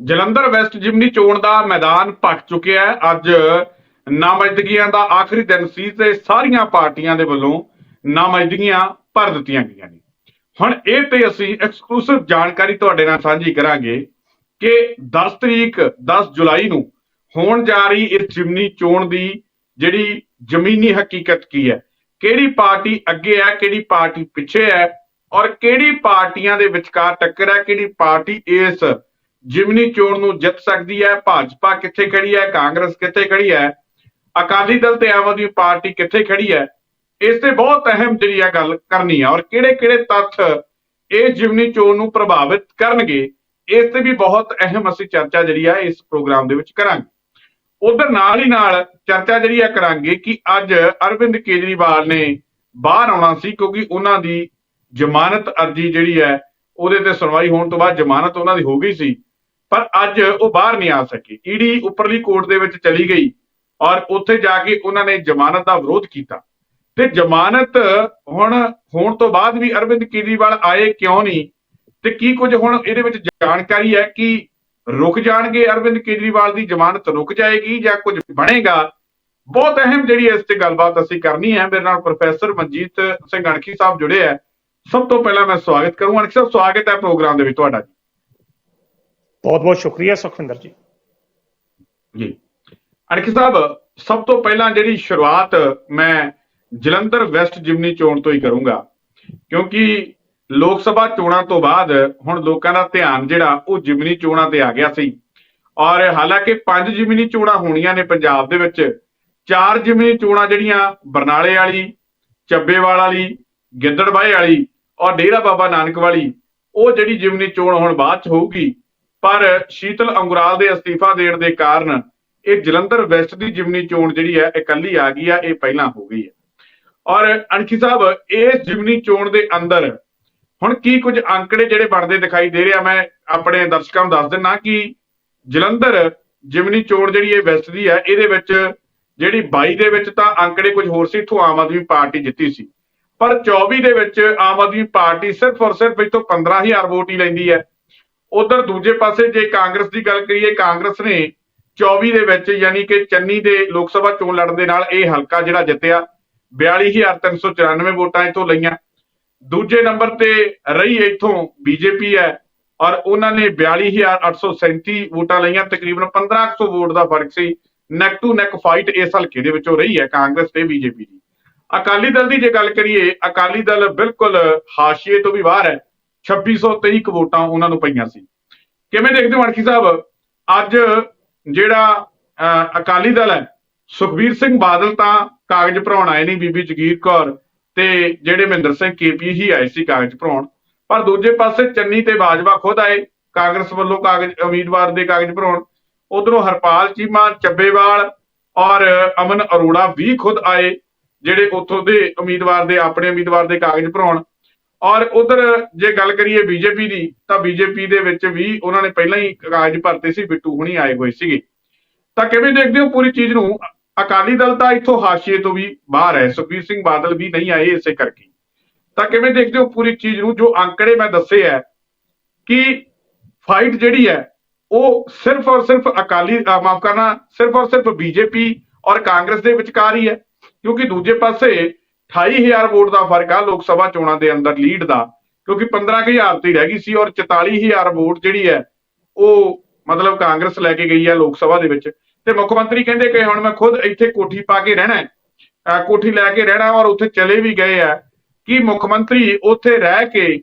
Jalandhar West ਜਿਮਨੀ ਚੋਣ ਦਾ ਮੈਦਾਨ ਭਖ ਚੁੱਕਿਆ ਹੈ। ਅੱਜ ਨਾਮਜ਼ਦਗੀਆਂ ਦਾ ਆਖਰੀ ਦਿਨ ਸੀ ਤੇ ਸਾਰੀਆਂ ਪਾਰਟੀਆਂ ਦੇ ਵੱਲੋਂ ਨਾਮਜ਼ਦਗੀਆਂ ਭਰ ਦਿੱਤੀਆਂ ਗਈਆਂ ਨੇ। ਹੁਣ ਇਹ ਤੇ ਅਸੀਂ ਐਕਸਕਲੂਸਿਵ ਜਾਣਕਾਰੀ ਤੁਹਾਡੇ ਨਾਲ ਸਾਂਝੀ ਕਰਾਂਗੇ ਕਿ 10 ਤਰੀਕ 10 ਜੁਲਾਈ ਨੂੰ ਹੋਣ ਜਾ ਰਹੀ ਇਸ ਜਿਮਨੀ ਚੋਣ ਦੀ ਜਿਹੜੀ ਜ਼ਮੀਨੀ ਹਕੀਕਤ ਕੀ ਹੈ, ਕਿਹੜੀ ਪਾਰਟੀ ਅੱਗੇ ਹੈ, ਕਿਹੜੀ ਪਾਰਟੀ ਪਿੱਛੇ ਹੈ ਔਰ ਕਿਹੜੀ ਪਾਰਟੀਆਂ ਦੇ ਵਿਚਕਾਰ ਟੱਕਰ ਹੈ, ਕਿਹੜੀ ਪਾਰਟੀ ਇਸ ਜਿਮਨੀ ਚੋਣ ਨੂੰ ਜਿੱਤ ਸਕਦੀ ਹੈ, ਭਾਜਪਾ ਕਿੱਥੇ ਖੜੀ ਹੈ, ਕਾਂਗਰਸ ਕਿੱਥੇ ਖੜੀ ਹੈ, ਅਕਾਲੀ ਦਲ ਤੇ ਆਮ ਆਦਮੀ ਪਾਰਟੀ ਕਿੱਥੇ ਖੜੀ ਹੈ, ਇਸ ਤੇ ਬਹੁਤ ਅਹਿਮ ਜਿਹੜੀ ਆ ਗੱਲ ਕਰਨੀ ਹੈ ਔਰ ਕਿਹੜੇ ਕਿਹੜੇ ਤੱਥ ਇਹ ਜਿਮਨੀ ਚੋਣ ਨੂੰ ਪ੍ਰਭਾਵਿਤ ਕਰਨਗੇ, ਇਸ ਤੇ ਵੀ ਬਹੁਤ ਅਹਿਮ ਅਸੀਂ ਚਰਚਾ ਜਿਹੜੀ ਆ ਇਸ ਪ੍ਰੋਗਰਾਮ ਦੇ ਵਿੱਚ ਕਰਾਂਗੇ। ਉਧਰ ਨਾਲ ਹੀ ਨਾਲ ਚਰਚਾ ਜਿਹੜੀ ਆ ਕਰਾਂਗੇ ਕਿ ਅੱਜ ਅਰਵਿੰਦ ਕੇਜਰੀਵਾਲ ਨੇ ਬਾਹਰ ਆਉਣਾ ਸੀ ਕਿਉਂਕਿ ਉਹਨਾਂ ਦੀ ਜ਼ਮਾਨਤ ਅਰਜੀ ਜਿਹੜੀ ਹੈ, ਉਹਦੇ ਤੇ ਸੁਣਵਾਈ ਹੋਣ ਤੋਂ ਬਾਅਦ ਜ਼ਮਾਨਤ ਉਹਨਾਂ ਦੀ ਹੋ ਗਈ ਸੀ। ਪਰ ਅੱਜ ਉਹ ਬਾਹਰ ਨਹੀਂ ਆ ਸਕੇ। ਈਡੀ ਉੱਪਰਲੀ ਕੋਰਟ ਦੇ ਵਿੱਚ ਚਲੀ ਗਈ ਔਰ ਉੱਥੇ ਜਾ ਕੇ ਉਹਨਾਂ ਨੇ ਜ਼ਮਾਨਤ ਦਾ ਵਿਰੋਧ ਕੀਤਾ। ਤੇ ਜ਼ਮਾਨਤ ਹੁਣ ਹੋਣ ਤੋਂ ਬਾਅਦ ਵੀ ਅਰਵਿੰਦ ਕੇਜਰੀਵਾਲ ਆਏ ਕਿਉਂ ਨਹੀਂ? ਤੇ ਕੀ ਕੁਝ ਹੁਣ ਇਹਦੇ ਵਿੱਚ ਜਾਣਕਾਰੀ ਹੈ ਕਿ ਰੁਕ ਜਾਣਗੇ ਅਰਵਿੰਦ ਕੇਜਰੀਵਾਲ ਦੀ ਜ਼ਮਾਨਤ ਰੁਕ ਜਾਏਗੀ ਜਾਂ ਕੁਝ ਬਣੇਗਾ? ਬਹੁਤ ਅਹਿਮ ਜਿਹੜੀ ਇਸ ਤੇ ਗੱਲਬਾਤ ਅਸੀਂ ਕਰਨੀ ਹੈ। ਮੇਰੇ ਨਾਲ ਪ੍ਰੋਫੈਸਰ ਮਨਜੀਤ ਸਿੰਘ ਅਣਖੀ ਸਾਹਿਬ ਜੁੜੇ ਹੈ। ਸਭ ਤੋਂ ਪਹਿਲਾਂ ਮੈਂ ਸਵਾਗਤ ਕਰੂੰ। ਅਣਖੀ ਸਾਹਿਬ, ਸਵਾਗਤ ਹੈ ਪ੍ਰੋਗਰਾਮ ਦੇ ਵਿੱਚ ਤੁਹਾਡਾ ਜੀ। ਬਹੁਤ ਬਹੁਤ ਸ਼ੁਕਰੀਆ ਸੁਖਵਿੰਦਰ ਜੀ। ਜੀ। ਅਣਖੀ ਸਾਹਿਬ, ਸਭ ਤੋਂ ਪਹਿਲਾਂ ਜਿਹੜੀ ਸ਼ੁਰੂਆਤ ਮੈਂ ਜਲੰਧਰ ਵੈਸਟ ਜਿਮਨੀ ਚੋਣ ਤੋਂ ਹੀ ਕਰੂੰਗਾ। ਕਿਉਂਕਿ ਲੋਕ ਸਭਾ ਚੋਣਾਂ ਤੋਂ ਬਾਅਦ ਹੁਣ ਲੋਕਾਂ ਦਾ ਧਿਆਨ ਜਿਹੜਾ ਉਹ ਜਿਮਨੀ ਚੋਣਾਂ ਤੇ ਆ ਗਿਆ ਸੀ। ਔਰ ਹਾਲਾਂਕਿ ਪੰਜ ਜਿਮਨੀ ਚੋਣਾਂ ਹੋਣੀਆਂ ਨੇ ਪੰਜਾਬ ਦੇ ਵਿੱਚ। ਚਾਰ ਜਿਮਨੀ ਚੋਣਾਂ ਜਿਹੜੀਆਂ ਬਰਨਾਲੇ ਵਾਲੀ, ਚੱਬੇਵਾਲ ਵਾਲੀ ਗਿੱਦੜਬਾਹੇ ਵਾਲੀ ਔਰ ਡੇਰਾ ਬਾਬਾ ਨਾਨਕ ਵਾਲੀ, ਉਹ ਜਿਹੜੀ ਜਿਮਨੀ ਚੋਣ ਹੁਣ ਬਾਅਦ ਚ ਹੋਊਗੀ ਪਰ ਸ਼ੀਤਲ ਅੰਗੁਰਾਲ ਦੇ ਅਸਤੀਫਾ ਦੇਣ ਦੇ ਕਾਰਨ ਇਹ ਜਲੰਧਰ ਵੈਸਟ ਦੀ ਜਿਮਨੀ ਚੋਣ ਜਿਹੜੀ ਹੈ ਇਕੱਲੀ ਆ ਗਈ ਆ, ਇਹ ਪਹਿਲਾਂ ਹੋ ਗਈ ਹੈ। ਔਰ ਅਣਖੀ ਸਾਹਿਬ, ਇਸ ਜਿਮਨੀ ਚੋਣ ਦੇ ਅੰਦਰ ਹੁਣ ਕੀ ਕੁਝ ਅੰਕੜੇ ਜਿਹੜੇ ਬਣਦੇ ਦਿਖਾਈ ਦੇ ਰਿਹਾ ਮੈਂ ਆਪਣੇ ਦਰਸ਼ਕਾਂ ਨੂੰ ਦੱਸ ਦਿੰਨਾ ਕਿ ਜਲੰਧਰ ਜਿਮਨੀ ਚੋਣ ਜਿਹੜੀ ਇਹ ਵੈਸਟ ਦੀ ਹੈ, ਇਹਦੇ ਵਿੱਚ ਜਿਹੜੀ 22 ਦੇ ਵਿੱਚ ਤਾਂ ਅੰਕੜੇ ਕੁਝ ਹੋਰ ਸੀ, ਇੱਥੋਂ ਆਮ ਆਦਮੀ ਪਾਰਟੀ ਜਿੱਤੀ ਸੀ। ਪਰ 24 ਦੇ ਵਿੱਚ ਆਮ ਆਦਮੀ ਪਾਰਟੀ ਸਿਰਫ ਔਰ ਸਿਰਫ ਇੱਥੋਂ 15000 ਵੋਟ ਹੀ ਲੈਂਦੀ ਹੈ। ਉਧਰ ਦੂਜੇ ਪਾਸੇ ਜੇ ਕਾਂਗਰਸ ਦੀ ਗੱਲ ਕਰੀਏ, ਕਾਂਗਰਸ ਨੇ 24 ਦੇ ਵਿੱਚ ਯਾਨੀ ਕਿ ਚੰਨੀ ਦੇ ਲੋਕ ਸਭਾ ਚੋਣ ਲੜਨ ਦੇ ਨਾਲ ਇਹ ਹਲਕਾ ਜਿਹੜਾ ਜਿੱਤਿਆ 42394 ਵੋਟਾਂ ਇੱਥੋਂ ਲਈਆਂ। ਦੂਜੇ ਨੰਬਰ ਤੇ ਰਹੀ ਇੱਥੋਂ ਬੀਜੇਪੀ ਹੈ ਔਰ ਉਹਨਾਂ ਨੇ 42837 ਵੋਟਾਂ ਲਈਆਂ, ਤਕਰੀਬਨ 1500 ਵੋਟ ਦਾ ਫ਼ਰਕ ਸੀ। ਨੈਕ ਟੂ ਨੈਕ ਫਾਈਟ ਇਸ ਹਲਕੇ ਦੇ ਵਿੱਚੋਂ ਰਹੀ ਹੈ ਕਾਂਗਰਸ ਤੇ ਬੀਜੇਪੀ ਦੀ। ਅਕਾਲੀ ਦਲ ਦੀ ਜੇ ਗੱਲ ਕਰੀਏ, ਅਕਾਲੀ ਦਲ ਬਿਲਕੁਲ ਹਾਸ਼ੀਏ ਤੋਂ ਵੀ ਬਾਹਰ ਹੈ। 2623 ਕੁ ਵੋਟਾਂ ਉਹਨਾਂ ਨੂੰ ਪਈਆਂ ਸੀ। ਕਿਵੇਂ ਦੇਖਦੇ ਹੋ ਅਣਖੀ ਸਾਹਿਬ? ਅੱਜ ਜਿਹੜਾ ਅਹ, ਅਕਾਲੀ ਦਲ ਹੈ ਸੁਖਬੀਰ ਸਿੰਘ ਬਾਦਲ ਤਾਂ ਕਾਗਜ਼ ਭਰਾਉਣ ਆਏ ਨਹੀਂ ਬੀਬੀ ਜਗੀਰ ਕੌਰ ਤੇ ਜਿਹੜੇ ਮਹਿੰਦਰ ਸਿੰਘ ਕੇਪੀ ਹੀ ਆਏ ਸੀ ਕਾਗਜ਼ ਭਰਾਉਣ। ਪਰ ਦੂਜੇ ਪਾਸੇ ਚੰਨੀ ਤੇ ਬਾਜਵਾ ਖੁਦ ਆਏ ਕਾਂਗਰਸ ਵੱਲੋਂ ਕਾਗਜ਼ ਉਮੀਦਵਾਰ ਦੇ ਕਾਗਜ਼ ਭਰਾਉਣ। ਉਧਰੋਂ ਹਰਪਾਲ ਚੀਮਾ ਚੱਬੇਵਾਲ ਔਰ ਅਮਨ ਅਰੋੜਾ ਵੀ ਖੁਦ ਆਏ ਜਿਹੜੇ ਉੱਥੋਂ ਦੇ ਉਮੀਦਵਾਰ ਦੇ ਆਪਣੇ ਉਮੀਦਵਾਰ ਦੇ ਕਾਗਜ਼ ਭਰਾਉਣ। ਔਰ ਉਧਰ ਜੇ ਗੱਲ ਕਰੀਏ ਬੀਜੇਪੀ ਦੀ, ਤਾਂ ਬੀਜੇਪੀ ਦੇ ਵਿੱਚ ਵੀ ਉਹਨਾਂ ਨੇ ਪਹਿਲਾਂ ਹੀ ਕਾਗਜ਼ ਭਰਤੇ ਸੀ, ਬਿੱਟੂ ਹੁਣੀ ਆਏ ਹੋਏ ਸੀਗੇ। ਤਾਂ ਕਿਵੇਂ ਦੇਖਦੇ ਹੋ ਪੂਰੀ ਚੀਜ਼ ਨੂੰ? ਅਕਾਲੀ ਦਲ ਤਾਂ ਇੱਥੋਂ ਹਾਸ਼ੀਏ ਤੋਂ ਵੀ ਬਾਹਰ ਹੈ, ਸੁਖਬੀਰ ਸਿੰਘ ਬਾਦਲ ਵੀ ਨਹੀਂ ਆਏ ਇਸੇ ਕਰਕੇ। ਤਾਂ ਕਿਵੇਂ ਦੇਖਦੇ ਹੋ ਪੂਰੀ ਚੀਜ਼ ਨੂੰ? ਜੋ ਅੰਕੜੇ ਮੈਂ ਦੱਸੇ ਹੈ ਕਿ ਫਾਈਟ ਜਿਹੜੀ ਹੈ, ਉਹ ਸਿਰਫ ਔਰ ਸਿਰਫ ਅਕਾਲੀ ਮਾਫ ਕਰਨਾ, ਸਿਰਫ ਔਰ ਸਿਰਫ ਬੀਜੇਪੀ ਔਰ ਕਾਂਗਰਸ ਦੇ ਵਿਚਕਾਰ ਹੀ ਹੈ। ਕਿਉਂਕਿ ਦੂਜੇ ਪਾਸੇ 28000 ਵੋਟ ਦਾ ਫ਼ਰਕ ਆ ਲੋਕ ਸਭਾ ਚੋਣਾਂ ਦੇ ਅੰਦਰ ਲੀਡ ਦਾ, ਕਿਉਂਕਿ 15000 ਤੇ ਰਹਿ ਗਈ ਸੀ ਔਰ 44000 ਵੋਟ ਜਿਹੜੀ ਹੈ, ਉਹ ਮਤਲਬ ਕਾਂਗਰਸ ਲੈ ਕੇ ਗਈ ਹੈ ਲੋਕ ਸਭਾ ਦੇ ਵਿੱਚ। ਤੇ ਮੁੱਖ ਮੰਤਰੀ ਕਹਿੰਦੇ ਕਿ ਹੁਣ ਮੈਂ ਖੁਦ ਇੱਥੇ ਕੋਠੀ ਪਾ ਕੇ ਰਹਿਣਾ ਹੈ। ਅਹ ਕੋਠੀ ਲੈ ਕੇ ਰਹਿਣਾ ਔਰ ਉੱਥੇ ਚਲੇ ਵੀ ਗਏ ਆ। ਕਿ ਮੁੱਖ ਮੰਤਰੀ ਉੱਥੇ ਰਹਿ ਕੇ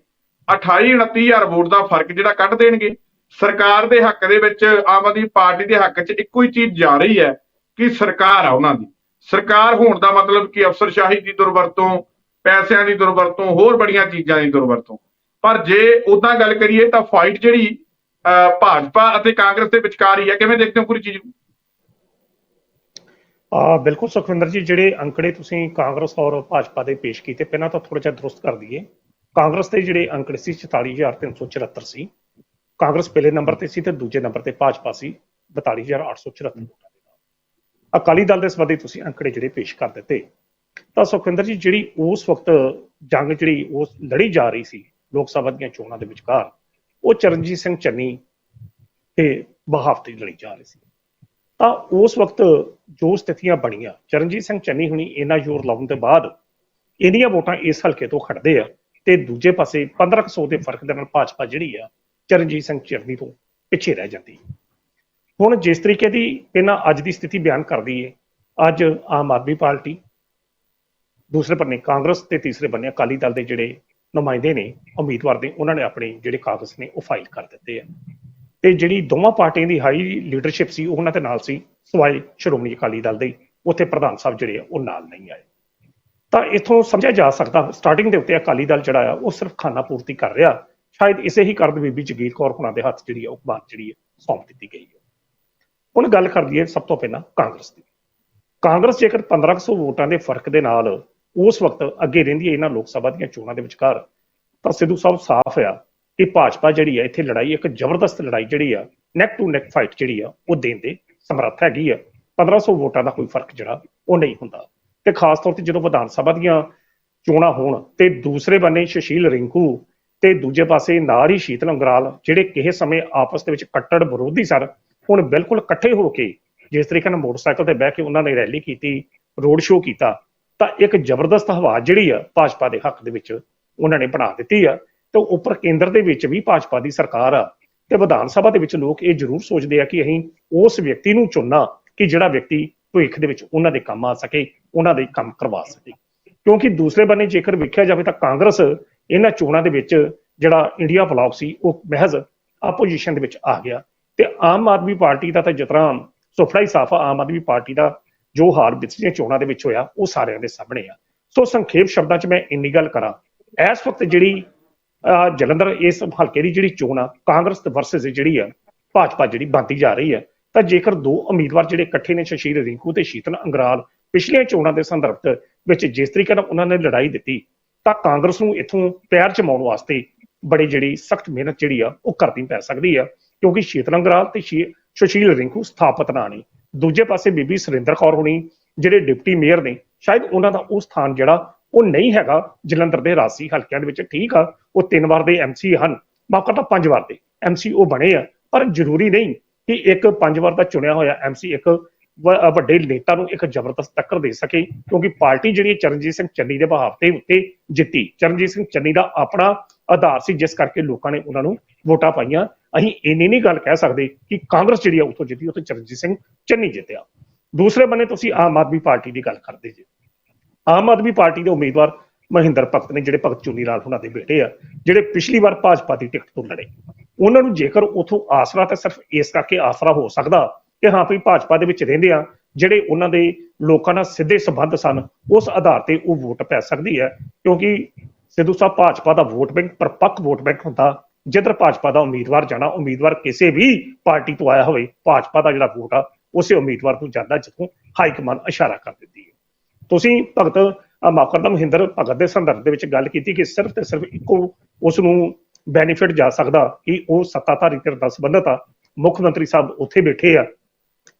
28 29000 ਵੋਟ ਦਾ ਫ਼ਰਕ ਜਿਹੜਾ ਕੱਢ ਦੇਣਗੇ? ਸਰਕਾਰ ਦੇ ਹੱਕ ਦੇ ਵਿੱਚ ਆਮ ਆਦਮੀ ਪਾਰਟੀ ਦੇ ਹੱਕ 'ਚ ਇੱਕੋ ਹੀ ਚੀਜ਼ ਜਾ ਰਹੀ ਹੈ ਕਿ ਸਰਕਾਰ ਆ ਉਹਨਾਂ ਦੀ। ਸਰਕਾਰ ਹੋਣ ਦਾ ਮਤਲਬ ਕਿ ਅਫਸਰਸ਼ਾਹੀ ਦੀ ਦੁਰਵਰਤੋਂ, ਪੈਸਿਆਂ ਦੀ ਦੁਰਵਰਤੋਂ, ਹੋਰ ਬੜੀਆਂ ਚੀਜ਼ਾਂ ਦੀ ਦੁਰਵਰਤੋਂ। ਪਰ ਜੇ ਉਦਾਂ ਗੱਲ ਕਰੀਏ ਤਾਂ ਫਾਈਟ ਜਿਹੜੀ ਭਾਜਪਾ ਅਤੇ ਕਾਂਗਰਸ ਦੇ ਵਿਚਕਾਰ ਹੀ ਹੈ ਕਿਵੇਂ ਦੇਖਦੇ ਹੋ ਪੂਰੀ ਚੀਜ਼ ਨੂੰ? ਆ, ਬਿਲਕੁਲ ਸੁਖਵਿੰਦਰ ਜੀ, ਜਿਹੜੇ ਅੰਕੜੇ ਤੁਸੀਂ ਕਾਂਗਰਸ ਔਰ ਭਾਜਪਾ ਦੇ ਪੇਸ਼ ਕੀਤੇ, ਪਹਿਲਾਂ ਤਾਂ ਥੋੜਾ ਜਿਹਾ ਦਰੁਸਤ ਕਰ ਦਈਏ। ਕਾਂਗਰਸ ਦੇ ਜਿਹੜੇ ਅੰਕੜੇ ਸੀ 44374 ਸੀ ਕਾਂਗਰਸ ਪਹਿਲੇ ਨੰਬਰ ਤੇ ਸੀ ਤੇ ਦੂਜੇ ਨੰਬਰ ਤੇ ਭਾਜਪਾ ਸੀ 42874 ਵੋਟਾਂ ਦੇ ਨਾਲ ਅਕਾਲੀ ਦਲ ਦੇ ਸੰਬੰਧੀ ਤੁਸੀਂ ਅੰਕੜੇ ਜਿਹੜੇ ਪੇਸ਼ ਕਰ ਦਿੱਤੇ। ਤਾਂ ਸੁਖਵਿੰਦਰ ਜੀ, ਜਿਹੜੀ ਉਸ ਵਕਤ ਜੰਗ ਜਿਹੜੀ ਉਸ ਲੜੀ ਜਾ ਰਹੀ ਸੀ, ਲੋਕ ਸਭਾ ਦੀਆਂ ਚੋਣਾਂ ਦੇ ਵਿਚਕਾਰ, ਉਹ ਚਰਨਜੀਤ ਸਿੰਘ ਚੰਨੀ ਤੇ ਬਹਾਵਤੀ ਲੜੀ ਜਾ ਰਹੀ ਸੀ। ਤਾਂ ਉਸ ਵਕਤ ਜੋ ਸਥਿਤੀਆਂ ਬਣੀਆਂ, ਚਰਨਜੀਤ ਸਿੰਘ ਚੰਨੀ ਹੁਣੀ ਇੰਨਾ ਜ਼ੋਰ ਲਾਉਣ ਤੋਂ ਬਾਅਦ ਇੰਨੀਆਂ ਵੋਟਾਂ ਇਸ ਹਲਕੇ ਤੋਂ ਖੜਦੇ ਆ ਤੇ ਦੂਜੇ ਪਾਸੇ 1500 ਦੇ ਫ਼ਰਕ ਦੇ ਨਾਲ ਭਾਜਪਾ ਜਿਹੜੀ ਆ, ਚਰਨਜੀਤ ਸਿੰਘ ਚੰਨੀ ਤੋਂ ਪਿੱਛੇ ਰਹਿ ਜਾਂਦੀ। ਹੈ ਹੁਣ ਜਿਸ ਤਰੀਕੇ ਦੀ ਇਹਨਾਂ ਅੱਜ ਦੀ ਸਥਿਤੀ ਬਿਆਨ ਕਰਦੀ ਹੈ ਅੱਜ ਆਮ ਆਦਮੀ ਪਾਰਟੀ, ਦੂਸਰੇ ਬੰਨੇ ਕਾਂਗਰਸ ਤੇ ਤੀਸਰੇ ਬੰਨੇ ਅਕਾਲੀ ਦਲ ਦੇ ਜਿਹੜੇ ਨੁਮਾਇੰਦੇ ਨੇ, ਉਮੀਦਵਾਰ ਦੇ ਉਹਨਾਂ ਨੇ ਆਪਣੇ ਜਿਹੜੇ ਕਾਗਜ਼ ਨੇ ਉਹ ਫਾਈਲ ਕਰ ਦਿੱਤੇ ਆ। ਤੇ ਜਿਹੜੀ ਦੋਵਾਂ ਪਾਰਟੀਆਂ ਦੀ ਹਾਈ ਲੀਡਰਸ਼ਿਪ ਸੀ ਉਹਨਾਂ ਦੇ ਨਾਲ ਸੀ ਸਵਾਏ ਸ਼੍ਰੋਮਣੀ ਅਕਾਲੀ ਦਲ ਦੇ, ਉੱਥੇ ਪ੍ਰਧਾਨ ਸਾਹਿਬ ਜਿਹੜੇ ਆ, ਉਹ ਨਾਲ ਨਹੀਂ ਆਏ। ਤਾਂ ਇਥੋਂ ਸਮਝਿਆ ਜਾ ਸਕਦਾ ਸਟਾਰਟਿੰਗ ਦੇ ਉੱਤੇ ਅਕਾਲੀ ਦਲ ਜਿਹੜਾ ਆ, ਉਹ ਸਿਰਫ ਖਾਨਾ ਪੂਰਤੀ ਕਰ ਰਿਹਾ, ਸ਼ਾਇਦ ਇਸੇ ਹੀ ਕਰਦ ਬੀਬੀ ਜਗੀਰ ਕੌਰ ਹੁਣਾਂ ਦੇ ਹੱਥ ਜਿਹੜੀ ਆ, ਉਹ ਬਾਤ ਜਿਹੜੀ ਆ, ਸੌਂਪ ਦਿੱਤੀ ਗਈ ਹੈ ਹੁਣ ਗੱਲ ਕਰਦੀ ਹੈ ਸਭ ਤੋਂ ਪਹਿਲਾਂ ਕਾਂਗਰਸ ਦੀ। ਕਾਂਗਰਸ ਜੇਕਰ 1500 ਵੋਟਾਂ ਦੇ ਫ਼ਰਕ ਦੇ ਨਾਲ ਉਸ ਵਕਤ ਅੱਗੇ ਰਹਿੰਦੀ ਹੈ ਇਹਨਾਂ ਲੋਕ ਸਭਾ ਦੀਆਂ ਚੋਣਾਂ ਦੇ ਵਿਚਕਾਰ, ਤਾਂ ਸਿੱਧੂ ਸਾਹਿਬ ਸਾਫ਼ ਆ ਕਿ ਭਾਜਪਾ ਜਿਹੜੀ ਹੈ, ਇੱਥੇ ਲੜਾਈ ਇੱਕ ਜ਼ਬਰਦਸਤ ਲੜਾਈ ਜਿਹੜੀ ਆ ਨੈਕ ਟੂ ਨੈਕ ਫਾਈਟ ਜਿਹੜੀ ਆ, ਉਹ ਦੇਣ ਦੇ ਸਮਰੱਥ ਹੈਗੀ ਆ। 1500 ਵੋਟਾਂ ਦਾ ਕੋਈ ਫ਼ਰਕ ਜਿਹੜਾ, ਉਹ ਨਹੀਂ ਹੁੰਦਾ। ਤੇ ਖਾਸ ਤੌਰ ਤੇ ਜਦੋਂ ਵਿਧਾਨ ਸਭਾ ਦੀਆਂ ਚੋਣਾਂ ਹੋਣ ਤੇ ਦੂਸਰੇ ਬੰਨੇ ਸੁਸ਼ੀਲ ਰਿੰਕੂ ਤੇ ਦੂਜੇ ਪਾਸੇ ਨਾਰੀ ਸ਼ੀਤਲ ਅੰਗਰਾਲ, ਜਿਹੜੇ ਕਿਸੇ ਸਮੇਂ ਆਪਸ ਦੇ ਵਿੱਚ ਕੱਟੜ ਵਿਰੋਧੀ ਸਨ ਹੁਣ ਬਿਲਕੁਲ ਇਕੱਠੇ ਹੋ ਕੇ ਜਿਸ ਤਰੀਕੇ ਨਾਲ ਮੋਟਰਸਾਈਕਲ ਤੇ ਬਹਿ ਕੇ ਉਹਨਾਂ ਨੇ ਰੈਲੀ ਕੀਤੀ, ਰੋਡ ਸ਼ੋਅ ਕੀਤਾ, ਤਾਂ ਇੱਕ ਜ਼ਬਰਦਸਤ ਹਵਾ ਜਿਹੜੀ ਆ ਭਾਜਪਾ ਦੇ ਹੱਕ ਦੇ ਵਿੱਚ ਉਹਨਾਂ ਨੇ ਬਣਾ ਦਿੱਤੀ ਆ ਤੇ ਉੱਪਰ ਕੇਂਦਰ ਦੇ ਵਿੱਚ ਵੀ ਭਾਜਪਾ ਦੀ ਸਰਕਾਰ ਆ ਤੇ ਵਿਧਾਨ ਸਭਾ ਦੇ ਵਿੱਚ ਲੋਕ ਇਹ ਜ਼ਰੂਰ ਸੋਚਦੇ ਆ ਕਿ ਅਸੀਂ ਉਸ ਵਿਅਕਤੀ ਨੂੰ ਚੁਣਨਾ ਕਿ ਜਿਹੜਾ ਵਿਅਕਤੀ ਭਵਿੱਖ ਦੇ ਵਿੱਚ ਉਹਨਾਂ ਦੇ ਕੰਮ ਆ ਸਕੇ, ਉਹਨਾਂ ਦੇ ਕੰਮ ਕਰਵਾ ਸਕੇ। ਕਿਉਂਕਿ ਦੂਸਰੇ ਬੰਨੇ ਜੇਕਰ ਵੇਖਿਆ ਜਾਵੇ ਤਾਂ ਕਾਂਗਰਸ ਇਹਨਾਂ ਚੋਣਾਂ ਦੇ ਵਿੱਚ ਜਿਹੜਾ ਇੰਡੀਆ ਬਲਾਕ ਸੀ, ਉਹ ਮਹਿਜ਼ ਆਪੋਜੀਸ਼ਨ ਦੇ ਵਿੱਚ ਆ ਗਿਆ। ਤੇ ਆਮ ਆਦਮੀ ਪਾਰਟੀ ਦਾ ਤਾਂ ਜਿਤਨਾ ਸੁਫੜਾ ਹੀ ਸਾਫਾ ਆਮ ਆਦਮੀ ਪਾਰਟੀ ਦਾ ਜੋ ਹਾਲ ਪਿਛਲੀਆਂ ਚੋਣਾਂ ਦੇ ਵਿੱਚ ਹੋਇਆ ਉਹ ਸਾਰਿਆਂ ਦੇ ਸਾਹਮਣੇ ਆ। ਸੋ ਸੰਖੇਪ ਸ਼ਬਦਾਂ 'ਚ ਮੈਂ ਇੰਨੀ ਗੱਲ ਕਰਾਂ। ਇਸ ਵਕਤ ਜਿਹੜੀ ਅਹ, ਜਲੰਧਰ ਇਸ ਹਲਕੇ ਦੀ ਜਿਹੜੀ ਚੋਣ ਆ ਕਾਂਗਰਸ ਵਰਸਸ ਜਿਹੜੀ ਆ ਭਾਜਪਾ ਜਿਹੜੀ ਬਣਦੀ ਜਾ ਰਹੀ ਹੈ ਤਾਂ ਜੇਕਰ ਦੋ ਉਮੀਦਵਾਰ ਜਿਹੜੇ ਇਕੱਠੇ ਨੇ ਸ਼ਸ਼ੀਰ ਰਿੰਕੂ ਤੇ ਸ਼ੀਤਲ ਅੰਗਰਾਲ ਪਿਛਲੀਆਂ ਚੋਣਾਂ ਦੇ ਸੰਦਰਭ ਵਿੱਚ ਜਿਸ ਤਰੀਕੇ ਨਾਲ ਉਹਨਾਂ ਨੇ ਲੜਾਈ ਦਿੱਤੀ ਤਾਂ ਕਾਂਗਰਸ ਨੂੰ ਇਥੋਂ ਪੈਰ ਚਮਾਉਣ ਵਾਸਤੇ ਬੜੀ ਜਿਹੜੀ ਸਖਤ ਮਿਹਨਤ ਜਿਹੜੀ ਆ ਉਹ ਕਰਨੀ ਪੈ ਸਕਦੀ ਆ। ਕਿਉਂਕਿ ਸ਼ੀਤਲ ਅੰਗਰਾਲ ਤੇ ਸ਼ੀ- ਸੁਸ਼ੀਲ ਰਿੰਕੂ ਸਥਾਪਤ ਨਾ ਨੇ। ਦੂਜੇ ਪਾਸੇ ਬੀਬੀ ਸੁਰਿੰਦਰ ਕੌਰ ਹੋਣੀ, ਜਿਹੜੇ ਡਿਪਟੀ ਮੇਅਰ ਨੇ, ਸ਼ਾਇਦ ਉਹਨਾਂ ਦਾ ਉਹ ਸਥਾਨ ਜਿਹੜਾ ਉਹ ਨਹੀਂ ਹੈਗਾ, ਜਲੰਧਰ ਦੇ ਰਾਸੀ ਹਲਕਿਆਂ ਦੇ ਵਿੱਚ ਠੀਕ ਆ, ਉਹ ਤਿੰਨ ਵਾਰ ਦੇ ਐਮਸੀ ਹਨ ਮੌਕਾ ਤਾਂ ਪੰਜ ਵਾਰ ਦੇ। ਐਮਸੀ ਉਹ ਬਣੇ ਆ, ਪਰ ਜ਼ਰੂਰੀ ਨਹੀਂ ਕਿ ਇੱਕ ਪੰਜ ਵਾਰ ਦਾ ਚੁਣਿਆ ਹੋਇਆ ਐਮਸੀ ਇੱਕ ਵੱਡੇ ਨੇਤਾ ਨੂੰ ਇੱਕ ਜ਼ਬਰਦਸਤ ਟੱਕਰ ਦੇ ਸਕੇ, ਕਿਉਂਕਿ ਪਾਰਟੀ ਜਿਹੜੀ ਹੈ ਚਰਨਜੀਤ ਸਿੰਘ ਚੰਨੀ ਦੇ ਬਹਾਵ ਤੇ ਉੱਤੇ ਜਿੱਤੀ। ਚਰਨਜੀਤ ਸਿੰਘ ਚੰਨੀ ਦਾ ਆਪਣਾ ਆਧਾਰ ਸੀ, ਜਿਸ ਕਰਕੇ ਲੋਕਾਂ ਨੇ ਉਹਨਾਂ ਨੂੰ ਵੋਟਾਂ ਪਾਈਆਂ। ਅਸੀਂ ਇੰਨੀ ਨਹੀਂ ਗੱਲ ਕਹਿ ਸਕਦੇ ਕਿ ਕਾਂਗਰਸ ਜਿਹੜੀ ਆ ਉੱਥੋਂ ਜਿੱਤੀ, ਉੱਥੇ ਚਰਨਜੀਤ ਸਿੰਘ ਚੰਨੀ ਜਿੱਤਿਆ। ਦੂਸਰੇ ਬੰਨੇ ਤੁਸੀਂ ਆਮ ਆਦਮੀ ਪਾਰਟੀ ਦੀ ਗੱਲ ਕਰਦੇ ਜੀ। ਆਮ ਆਦਮੀ ਪਾਰਟੀ ਦੇ ਉਮੀਦਵਾਰ ਮਹਿੰਦਰ ਭਗਤ ਨੇ, ਜਿਹੜੇ ਭਗਤ ਚੁੰਨੀ ਲਾਲ ਉਹਨਾਂ ਦੇ ਬੇਟੇ ਆ, ਜਿਹੜੇ ਪਿਛਲੀ ਵਾਰ ਭਾਜਪਾ ਦੀ ਟਿਕਟ ਤੋਂ ਲੜੇ। ਉਹਨਾਂ ਨੂੰ ਜੇਕਰ ਉਥੋਂ ਆਸਰਾ ਤਾਂ ਸਿਰਫ ਇਸ ਕਰਕੇ ਆਸਰਾ ਹੋ ਸਕਦਾ ਕਿ ਹਾਂ ਵੀ ਭਾਜਪਾ ਦੇ ਵਿੱਚ ਰਹਿੰਦੇ ਆ, ਜਿਹੜੇ ਉਹਨਾਂ ਦੇ ਲੋਕਾਂ ਨਾਲ ਸਿੱਧੇ ਸੰਬੰਧ ਸਨ, ਉਸ ਆਧਾਰ ਤੇ ਉਹ ਵੋਟ ਪੈ ਸਕਦੀ ਹੈ, ਕਿਉਂਕਿ ਸਿੱਧੂ ਸਾਹਿਬ ਭਾਜਪਾ ਦਾ ਵੋਟ ਬੈਂਕ ਪਰਪੱਕ ਵੋਟ ਬੈਂਕ ਹੁੰਦਾ। ਜਿੱਧਰ ਭਾਜਪਾ ਦਾ ਉਮੀਦਵਾਰ ਜਾਣਾ, ਉਮੀਦਵਾਰ ਕਿਸੇ ਵੀ ਪਾਰਟੀ ਤੋਂ ਆਇਆ ਹੋਵੇ, ਭਾਜਪਾ ਦਾ ਜਿਹੜਾ ਵੋਟ ਆ, ਉਸੇ ਉਮੀਦਵਾਰ ਨੂੰ ਜਾਂਦਾ ਜਿੱਥੋਂ ਹਾਈ ਕਮਾਨ ਇਸ਼ਾਰਾ ਕਰ ਦਿੰਦੀ ਹੈ। ਤੁਸੀਂ ਭਗਤ ਅਹ ਮੌਕਰ ਮਹਿੰਦਰ ਭਗਤ ਦੇ ਸੰਦਰਭ ਦੇ ਵਿੱਚ ਗੱਲ ਕੀਤੀ ਕਿ ਸਿਰਫ ਤੇ ਸਿਰਫ ਇੱਕੋ ਉਸ ਨੂੰ ਬੈਨੀਫਿਟ ਜਾ ਸਕਦਾ ਕਿ ਉਹ ਸੱਤਾਧਾਰੀ ਧਿਰ ਦਾ ਸੰਬੰਧਤ ਆ। ਮੁੱਖ ਮੰਤਰੀ ਸਾਹਿਬ ਉੱਥੇ ਬੈਠੇ ਆ।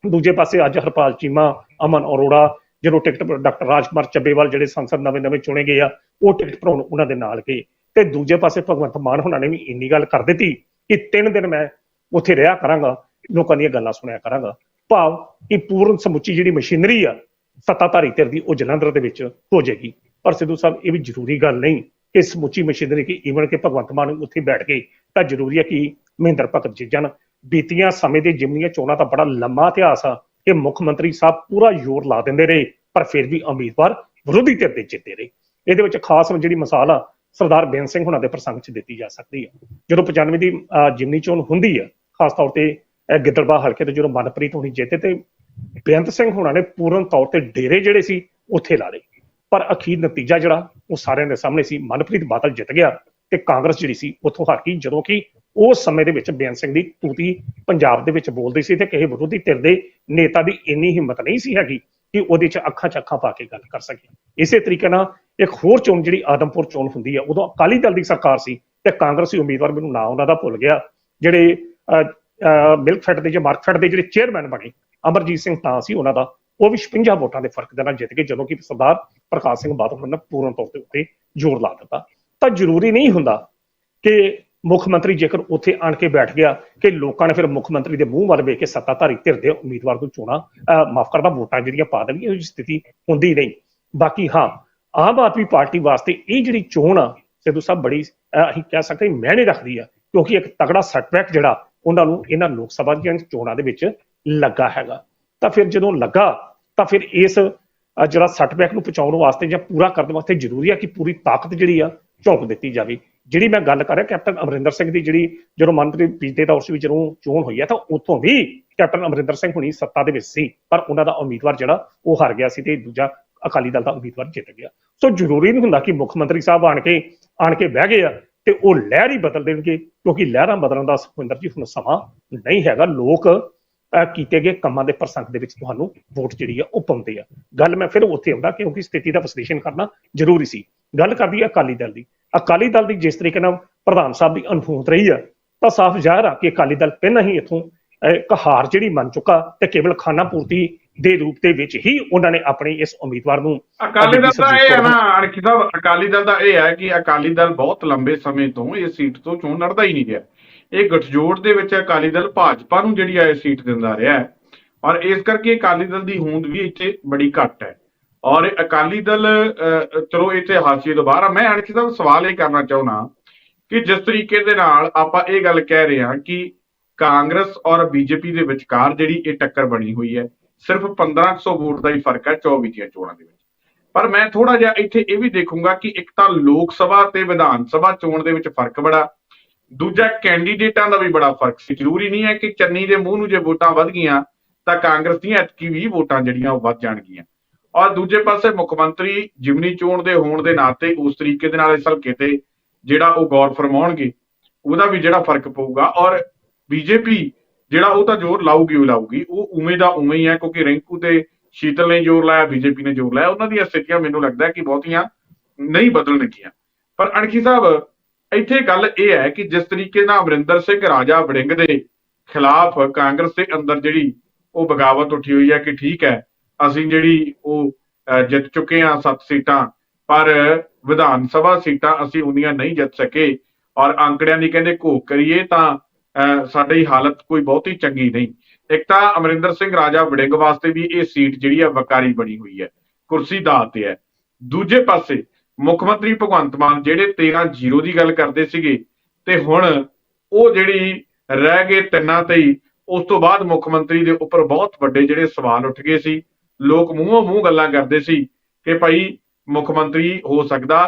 ਦੂਜੇ ਪਾਸੇ ਅੱਜ ਹਰਪਾਲ ਚੀਮਾ, ਅਮਨ ਅਰੋੜਾ ਜਦੋਂ ਟਿਕਟ ਡਾਕਟਰ ਰਾਜਕੁਮਾਰ ਚੱਬੇਵਾਲ ਜਿਹੜੇ ਸੰਸਦ ਨਵੇਂ ਨਵੇਂ ਚੁਣੇ ਗਏ ਆ, ਉਹ ਟਿਕਟ ਭਰਾਉਣ ਉਹਨਾਂ ਦੇ ਨਾਲ ਗਏ। ਤੇ ਦੂਜੇ ਪਾਸੇ ਭਗਵੰਤ ਮਾਨ ਹੁਣਾਂ ਨੇ ਵੀ ਇੰਨੀ ਗੱਲ ਕਰ ਦਿੱਤੀ ਕਿ ਤਿੰਨ ਦਿਨ ਮੈਂ ਉੱਥੇ ਰਿਹਾ ਕਰਾਂਗਾ, ਲੋਕਾਂ ਦੀਆਂ ਗੱਲਾਂ ਸੁਣਿਆ ਕਰਾਂਗਾ। ਭਾਵ ਕਿ ਪੂਰਨ ਸਮੁੱਚੀ ਜਿਹੜੀ ਮਸ਼ੀਨਰੀ ਆ, ਸੱਤਾਧਾਰੀ ਧਿਰ ਦੀ, ਉਹ ਜਲੰਧਰ ਦੇ ਵਿੱਚ ਹੋ ਜਾਏਗੀ। ਪਰ ਸਿੱਧੂ ਸਾਹਿਬ, ਇਹ ਵੀ ਜ਼ਰੂਰੀ ਗੱਲ ਨਹੀਂ ਕਿ ਸਮੁੱਚੀ ਮਸ਼ੀਨਰੀ ਕਿ ਈਵਨ ਕਿ ਭਗਵੰਤ ਮਾਨ ਉੱਥੇ ਬੈਠ ਗਏ, ਤਾਂ ਜ਼ਰੂਰੀ ਹੈ ਕਿ ਮਹਿੰਦਰ ਭਗਤ ਜੀ ਜਨ ਬੀਤੀਆਂ ਸਮੇਂ ਦੇ ਜਿਮਨੀਆਂ ਚੋਣਾਂ ਦਾ ਬੜਾ ਲੰਮਾ ਇਤਿਹਾਸ ਆ ਕਿ ਮੁੱਖ ਮੰਤਰੀ ਸਾਹਿਬ ਪੂਰਾ ਜ਼ੋਰ ਲਾ ਦਿੰਦੇ ਰਹੇ ਪਰ ਫਿਰ ਵੀ ਉਮੀਦਵਾਰ ਵਿਰੋਧੀ ਧਿਰ ਦੇ ਜਿੱਤੇ ਰਹੇ। ਇਹਦੇ ਵਿੱਚ ਖਾਸ ਜਿਹੜੀ ਮਿਸਾਲ ਆ ਸਰਦਾਰ ਬੇਨ ਸਿੰਘ ਹੁਣਾਂ ਦੇ ਪ੍ਰਸੰਗ 'ਚ ਦਿੱਤੀ ਜਾ ਸਕਦੀ ਹੈ ਜਦੋਂ 95 ਦੀ ਅਹ, ਜਿਮਨੀ ਚੋਣ ਹੁੰਦੀ ਹੈ ਖਾਸ ਤੌਰ ਤੇ ਇਹ ਗਿੱਦੜਬਾਹ ਹਲਕੇ ਤੋਂ ਜਦੋਂ ਮਨਪ੍ਰੀਤ ਹੁਣੀ ਜਿੱਤੇ ਤੇ ਬੇਅੰਤ ਸਿੰਘ ਹੁਣਾਂ ਨੇ ਪੂਰਨ ਤੌਰ ਤੇ ਡੇਰੇ ਜਿਹੜੇ ਸੀ ਉੱਥੇ ਲਾ ਲਏ। ਪਰ ਅਖੀਰ ਨਤੀਜਾ ਜਿਹੜਾ ਉਹ ਸਾਰਿਆਂ ਦੇ ਸਾਹਮਣੇ ਸੀ। ਮਨਪ੍ਰੀਤ ਬਾਦਲ ਜਿੱਤ ਗਿਆ ਤੇ ਕਾਂਗਰਸ ਜਿਹੜੀ ਸੀ ਉੱਥੋਂ ਹਾਰ ਗਈ। ਜਦੋਂ ਕਿ ਉਸ ਸਮੇਂ ਦੇ ਵਿੱਚ ਬੇਅੰਤ ਸਿੰਘ ਦੀ ਤੂਤੀ ਪੰਜਾਬ ਦੇ ਵਿੱਚ ਬੋਲਦੀ ਸੀ ਤੇ ਕਿਸੇ ਵਿਰੋਧੀ ਧਿਰ ਦੇ ਨੇਤਾ ਦੀ ਇੰਨੀ ਹਿੰਮਤ ਨਹੀਂ ਸੀ ਹੈਗੀ ਕਿ ਉਹਦੇ 'ਚ ਅੱਖਾਂ 'ਚ ਅੱਖਾਂ ਪਾ ਕੇ ਗੱਲ ਕਰ ਸਕੇ। ਇਸੇ ਤਰੀਕੇ ਨਾਲ ਇੱਕ ਹੋਰ ਚੋਣ ਜਿਹੜੀ ਆਦਮਪੁਰ ਚੋਣ ਹੁੰਦੀ ਹੈ ਉਦੋਂ ਅਕਾਲੀ ਦਲ ਦੀ ਸਰਕਾਰ ਸੀ ਤੇ ਕਾਂਗਰਸੀ ਉਮੀਦਵਾਰ ਮੈਨੂੰ ਨਾਂ ਉਹਨਾਂ ਦਾ ਭੁੱਲ ਗਿਆ, ਜਿਹੜੇ ਮਿਲਕ ਫੈਟ ਦੇ ਜਾਂ ਮਾਰਕ ਫੈਟ ਦੇ ਜਿਹੜੇ ਚੇਅਰਮੈਨ ਬਣੇ, ਅਮਰਜੀਤ ਸਿੰਘ ਤਾਂ ਸੀ ਉਹਨਾਂ ਦਾ, ਉਹ ਵੀ 56 ਵੋਟਾਂ ਦੇ ਫ਼ਰਕ ਦੇ ਨਾਲ ਜਿੱਤ ਗਏ, ਜਦੋਂ ਕਿ ਸਰਦਾਰ ਪ੍ਰਕਾਸ਼ ਸਿੰਘ ਬਾਦਲ ਨੇ ਪੂਰਨ ਤੌਰ ਤੇ ਉੱਤੇ ਜ਼ੋਰ ਲਾ ਦਿੱਤਾ। ਤਾਂ ਜ਼ਰੂਰੀ ਨਹੀਂ ਹੁੰਦਾ ਕਿ ਮੁੱਖ ਮੰਤਰੀ ਜੇਕਰ ਉੱਥੇ ਆਣ ਕੇ ਬੈਠ ਗਿਆ ਕਿ ਲੋਕਾਂ ਨੇ ਫਿਰ ਮੁੱਖ ਮੰਤਰੀ ਦੇ ਮੂੰਹ ਵੱਲ ਵੇਖ ਕੇ ਸੱਤਾਧਾਰੀ ਧਿਰ ਦੇ ਉਮੀਦਵਾਰ ਨੂੰ ਚੋਣਾ ਮਾਫ ਕਰਦਾ ਵੋਟਾਂ ਜਿਹੜੀਆਂ ਪਾ ਦੇਣਗੇ ਉਹ ਸਥਿਤੀ ਹੁੰਦੀ ਨਹੀਂ। ਬਾਕੀ ਹਾਂ ਆਮ ਆਦਮੀ ਪਾਰਟੀ ਵਾਸਤੇ ਇਹ ਜਿਹੜੀ ਚੋਣ ਆ ਸਿੱਧੂ ਸਾਹਿਬ ਬੜੀ ਅਸੀਂ ਕਹਿ ਸਕਦੇ ਹਾਂ, ਮਾਇਨੇ ਰੱਖਦੀ ਆ ਕਿਉਂਕਿ ਇੱਕ ਤਗੜਾ ਸੈਟਬੈਕ ਜਿਹੜਾ ਉਹਨਾਂ ਨੂੰ ਇਹਨਾਂ ਲੋਕ ਸਭਾ ਦੀਆਂ ਚੋਣਾਂ ਦੇ ਵਿੱਚ ਲੱਗਾ ਹੈਗਾ। ਤਾਂ ਫਿਰ ਜਦੋਂ ਲੱਗਾ ਤਾਂ ਫਿਰ ਇਸ ਜਿਹੜਾ ਸੈਟਬੈਕ ਨੂੰ ਪਹੁੰਚਾਉਣ ਵਾਸਤੇ ਜਾਂ ਪੂਰਾ ਕਰਨ ਵਾਸਤੇ ਜ਼ਰੂਰੀ ਆ ਕਿ ਪੂਰੀ ਤਾਕਤ ਜਿਹੜੀ ਆ ਝੋਂਕ ਦਿੱਤੀ ਜਾਵੇ। ਜਿਹੜੀ ਮੈਂ ਗੱਲ ਕਰ ਰਿਹਾ ਕੈਪਟਨ ਅਮਰਿੰਦਰ ਸਿੰਘ ਦੀ ਜਿਹੜੀ ਜਦੋਂ ਮੰਤਰੀ ਬੀਤੇ ਦੌਰ ਵਿੱਚ ਜਦੋਂ ਚੋਣ ਹੋਈ ਹੈ ਤਾਂ ਉੱਥੋਂ ਵੀ ਕੈਪਟਨ ਅਮਰਿੰਦਰ ਸਿੰਘ ਹੁਣੀ ਸੱਤਾ ਦੇ ਵਿੱਚ ਸੀ ਪਰ ਉਹਨਾਂ ਦਾ ਉਮੀਦਵਾਰ ਜਿਹੜਾ ਉਹ ਹਾਰ ਗਿਆ ਸੀ ਤੇ ਦੂਜਾ ਅਕਾਲੀ ਦਲ ਦਾ ਉਮੀਦਵਾਰ ਜਿੱਤ ਗਿਆ। ਸੋ ਜ਼ਰੂਰੀ ਨਹੀਂ ਹੁੰਦਾ ਕਿ ਮੁੱਖ ਮੰਤਰੀ ਸਾਹਿਬ ਆਣ ਕੇ ਆਣ ਕੇ ਬਹਿ ਗਏ ਆ ਤੇ ਉਹ ਲਹਿਰ ਹੀ ਬਦਲ ਦੇਣਗੇ ਕਿਉਂਕਿ ਲਹਿਰਾਂ ਬਦਲਣ ਦਾ ਸੁਖਵਿੰਦਰ ਜੀ ਹੁਣ ਸਮਾਂ ਨਹੀਂ ਹੈਗਾ। ਲੋਕ ਅਹ, ਕੀਤੇ ਗਏ ਕੰਮਾਂ ਦੇ ਪ੍ਰਸੰਗ ਦੇ ਵਿੱਚ ਤੁਹਾਨੂੰ ਵੋਟ ਜਿਹੜੀ ਆ ਉਹ ਪਾਉਂਦੇ ਆ। ਗੱਲ ਮੈਂ ਫਿਰ ਉੱਥੇ ਆਉਂਦਾ ਕਿਉਂਕਿ ਸਥਿਤੀ ਦਾ ਵਿਸ਼ਲੇਸ਼ਣ ਕਰਨਾ ਜ਼ਰੂਰੀ ਸੀ। ਗੱਲ ਕਰਦੀ ਆ ਅਕਾਲੀ ਦਲ ਦੀ। ਅਕਾਲੀ ਦਲ ਦੀ ਜਿਸ ਤਰੀਕੇ ਨਾਲ ਪ੍ਰਧਾਨ ਸਾਹਿਬ ਦੀ ਅਨੁਭੂਤ ਰਹੀ ਆ ਤਾਂ ਸਾਫ਼ ਜ਼ਾਹਰ ਆ ਕਿ ਅਕਾਲੀ ਦਲ ਪਹਿਲਾਂ ਹੀ ਇਥੋਂ ਇੱਕ ਹਾਰ ਜਿਹੜੀ ਮੰਨ ਚੁੱਕਾ ਤੇ ਕੇਵਲ ਖਾਨਾ ਪੂਰਤੀ ਦੇ ਰੂਪ ਦੇ ਵਿੱਚ ਹੀ ਉਹਨਾਂ ਨੇ ਆਪਣੀ ਇਸ ਉਮੀਦਵਾਰ ਨੂੰ ਅਕਾਲੀ ਦਲ ਦਾ ਇਹ ਹੈ ਨਾ ਅਣਖੀ ਸਾਹਿਬ ਅਕਾਲੀ ਦਲ ਦਾ ਇਹ ਹੈ ਕਿ ਅਕਾਲੀ ਦਲ ਬਹੁਤ ਲੰਬੇ ਸਮੇਂ ਤੋਂ ਇਸ ਸੀਟ ਤੋਂ ਚੋਣ ਲੜਦਾ ਹੀ ਨਹੀਂ ਰਿਹਾ। ਇਹ ਗੱਠਜੋੜ ਦੇ ਵਿੱਚ ਅਕਾਲੀ ਦਲ ਭਾਜਪਾ ਨੂੰ ਜਿਹੜੀ ਆ ਇਹ ਸੀਟ ਦਿੰਦਾ ਰਿਹਾ ਹੈ। ਔਰ ਇਸ ਕਰਕੇ ਅਕਾਲੀ ਦਲ ਦੀ ਹੋਂਦ ਵੀ ਇੱਥੇ ਬੜੀ ਘੱਟ ਹੈ। ਔਰ ਅਕਾਲੀ ਦਲ ਅਹ, ਚਲੋ ਇੱਥੇ ਹਾਸੀਏ ਤੋਂ ਬਾਹਰ ਆ ਮੈਂ ਅਣਖੀ ਸਾਹਿਬ ਸਵਾਲ ਇਹ ਕਰਨਾ ਚਾਹੁੰਦਾ ਕਿ ਜਿਸ ਤਰੀਕੇ ਦੇ ਨਾਲ ਆਪਾਂ ਇਹ ਗੱਲ ਕਹਿ ਰਹੇ ਹਾਂ ਕਿ ਕਾਂਗਰਸ ਔਰ ਬੀਜੇਪੀ ਦੇ ਵਿਚਕਾਰ ਜਿਹੜੀ ਇਹ ਟੱਕਰ ਬਣੀ ਹੋਈ ਹੈ ਸਿਰਫ 1500 ਵੋਟ ਦਾ ਹੀ ਫ਼ਰਕ ਹੈ 24 ਦੀਆਂ ਚੋਣਾਂ ਦੇ ਵਿੱਚ। ਪਰ ਮੈਂ ਥੋੜਾ ਜਿਹਾ ਇੱਥੇ ਇਹ ਵੀ ਦੇਖੂੰਗਾ ਕਿ ਇੱਕ ਤਾਂ ਲੋਕ ਸਭਾ ਤੇ ਵਿਧਾਨ ਸਭਾ ਚੋਣ ਦੇ ਵਿੱਚ ਫ਼ਰਕ ਬੜਾ ਦੂਜਾ ਕੈਂਡੀਡੇਟਾਂ ਦਾ ਵੀ ਬੜਾ ਫ਼ਰਕ ਸੀ। ਜ਼ਰੂਰੀ ਨਹੀਂ ਹੈ ਕਿ ਚੰਨੀ ਦੇ ਮੂੰਹ ਨੂੰ ਜੇ ਵੋਟਾਂ ਵੱਧ ਗਈਆਂ ਤਾਂ ਕਾਂਗਰਸ ਦੀਆਂ ਐਤਕੀ ਵੀ ਵੋਟਾਂ ਜਿਹੜੀਆਂ ਉਹ ਵੱਧ ਜਾਣਗੀਆਂ। ਔਰ ਦੂਜੇ ਪਾਸੇ ਮੁੱਖ ਮੰਤਰੀ ਜਿਮਨੀ ਚੋਣ ਦੇ ਹੋਣ ਦੇ ਨਾਤੇ ਉਸ ਤਰੀਕੇ ਦੇ ਨਾਲ ਇਸ ਹਲਕੇ ਤੇ ਜਿਹੜਾ ਉਹ ਗੌਰ ਫਰਮਾਉਣਗੇ, ਉਹਦਾ ਵੀ ਜਿਹੜਾ ਫ਼ਰਕ ਪਊਗਾ ਔਰ ਬੀਜੇਪੀ ਜਿਹੜਾ ਉਹ ਤਾਂ ਜ਼ੋਰ ਲਾਊਗੀ ਉਹ ਲਾਊਗੀ, ਉਹ ਉਵੇਂ ਦਾ ਉਵੇਂ ਹੀ ਹੈ ਕਿਉਂਕਿ ਰਿੰਕੂ ਤੇ ਸ਼ੀਤਲ ਨੇ ਜ਼ੋਰ ਲਾਇਆ, ਬੀਜੇਪੀ ਨੇ ਜ਼ੋਰ ਲਾਇਆ, ਉਹਨਾਂ ਦੀਆਂ ਸਥਿਤੀਆਂ ਮੈਨੂੰ ਲੱਗਦਾ ਕਿ ਬਹੁਤੀਆਂ ਨਹੀਂ ਬਦਲਣਗੀਆਂ ਪਰ ਅਣਖੀ ਸਾਹਿਬ, ਇੱਥੇ ਗੱਲ ਇਹ ਹੈ ਕਿ ਜਿਸ ਤਰੀਕੇ ਨਾਲ ਅਮਰਿੰਦਰ ਸਿੰਘ ਰਾਜਾ ਵੜਿੰਗ ਦੇ ਖਿਲਾਫ ਕਾਂਗਰਸ ਦੇ ਅੰਦਰ ਜਿਹੜੀ ਉਹ ਬਗਾਵਤ ਉੱਠੀ ਹੋਈ ਹੈ ਕਿ ਠੀਕ ਹੈ ਅਸੀਂ ਜਿਹੜੀ ਉਹ ਜਿੱਤ ਚੁੱਕੇ ਹਾਂ ਸੱਤ ਸੀਟਾਂ ਪਰ ਵਿਧਾਨ ਸਭਾ ਸੀਟਾਂ ਅਸੀਂ ਉਨੀਆਂ ਨਹੀਂ ਜਿੱਤ ਸਕੇ। ਔਰ ਅੰਕੜਿਆਂ ਦੀ ਕਹਿੰਦੇ ਘੋਖ ਕਰੀਏ ਤਾਂ ਅਹ, ਸਾਡੀ ਹਾਲਤ ਕੋਈ ਬਹੁਤੀ ਚੰਗੀ ਨਹੀਂ। ਇੱਕ ਤਾਂ ਅਮਰਿੰਦਰ ਸਿੰਘ ਰਾਜਾ ਵੜਿੰਗ ਵਾਸਤੇ ਵੀ ਇਹ ਸੀਟ ਜਿਹੜੀ ਹੈ ਵਕਾਰੀ ਬਣੀ ਹੋਈ ਹੈ। ਕੁਰਸੀ ਦਾ ਤੇ ਹੈ। ਦੂਜੇ ਪਾਸੇ ਮੁੱਖ ਮੰਤਰੀ ਭਗਵੰਤ ਮਾਨ ਜਿਹੜੇ 13-0 ਦੀ ਗੱਲ ਕਰਦੇ ਸੀਗੇ ਤੇ ਹੁਣ ਉਹ ਜਿਹੜੀ ਰਹਿ ਗਏ ਤਿੰਨਾਂ ਤੇ ਹੀ ਉਸ ਤੋਂ ਬਾਅਦ ਮੁੱਖ ਮੰਤਰੀ ਦੇ ਉੱਪਰ ਬਹੁਤ ਵੱਡੇ ਜਿਹੜੇ ਸਵਾਲ ਉੱਠ ਗਏ ਸੀ। ਲੋਕ ਮੂੰਹੋਂ ਮੂੰਹ ਗੱਲਾਂ ਕਰਦੇ ਸੀ ਕਿ ਭਾਈ ਮੁੱਖ ਮੰਤਰੀ ਹੋ ਸਕਦਾ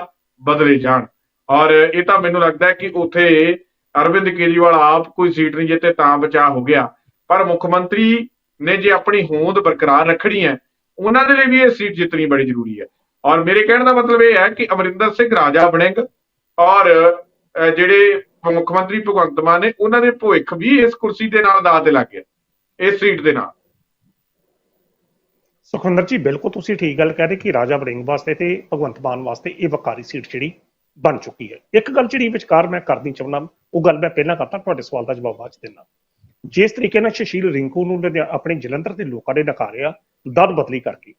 ਬਦਲੇ ਜਾਣ। ਔਰ ਇਹ ਤਾਂ ਮੈਨੂੰ ਲੱਗਦਾ ਹੈ ਕਿ ਉੱਥੇ ਅਰਵਿੰਦ ਕੇਜਰੀਵਾਲ ਆਪ ਕੋਈ ਸੀਟ ਨਹੀਂ ਜਿੱਤੇ ਤਾਂ ਬਚਾ ਹੋ ਗਿਆ। ਪਰ ਮੁੱਖ ਮੰਤਰੀ ਨੇ ਜੇ ਆਪਣੀ ਹੋਂਦ ਬਰਕਰਾਰ ਰੱਖਣੀ ਹੈ, ਉਹਨਾਂ ਦੇ ਲਈ ਵੀ ਇਹ ਸੀਟ ਜਿੱਤਣੀ ਬੜੀ ਜ਼ਰੂਰੀ ਹੈ। ਔਰ ਮੇਰੇ ਕਹਿਣ ਦਾ ਮਤਲਬ ਇਹ ਹੈ ਕਿ ਅਮਰਿੰਦਰ ਸਿੰਘ ਰਾਜਾ ਵੜਿੰਗ ਔਰ ਜਿਹੜੇ ਮੁੱਖ ਮੰਤਰੀ ਭਗਵੰਤ ਮਾਨ ਨੇ, ਉਹਨਾਂ ਦੇ ਭਵਿੱਖ ਵੀ ਇਸ ਕੁਰਸੀ ਦੇ ਨਾਲ ਦਾਅ ਤੇ ਲੱਗ ਗਿਆ, ਇਸ ਸੀਟ ਦੇ ਨਾਲ। ਸੁਖਵਿੰਦਰ ਜੀ, ਬਿਲਕੁਲ ਤੁਸੀਂ ਠੀਕ ਗੱਲ ਕਹਿ ਰਹੇ ਕਿ ਰਾਜਾ ਵੜਿੰਗ ਵਾਸਤੇ ਤੇ ਭਗਵੰਤ ਮਾਨ ਵਾਸਤੇ ਇਹ ਵਕਾਰੀ ਸੀਟ ਜਿਹੜੀ ਬਣ ਚੁੱਕੀ ਹੈ। ਇੱਕ ਗੱਲ ਜਿਹੜੀ ਵਿਚਕਾਰ ਮੈਂ ਕਰਨੀ ਚਾਹੁੰਦਾ, ਉਹ ਗੱਲ ਮੈਂ ਪਹਿਲਾਂ ਕਰਤਾ, ਤੁਹਾਡੇ ਸਵਾਲ ਦਾ ਜਵਾਬ ਬਾਅਦ ਚ ਦਿੰਦਾ। ਜਿਸ ਤਰੀਕੇ ਨਾਲ ਸ਼ਸ਼ੀਲ ਰਿੰਕੂ ਨੂੰ ਆਪਣੇ ਜਲੰਧਰ ਦੇ ਲੋਕਾਂ ਨੇ ਨਕਾਰਿਆ ਦਦ ਬਦਲੀ ਕਰਕੇ,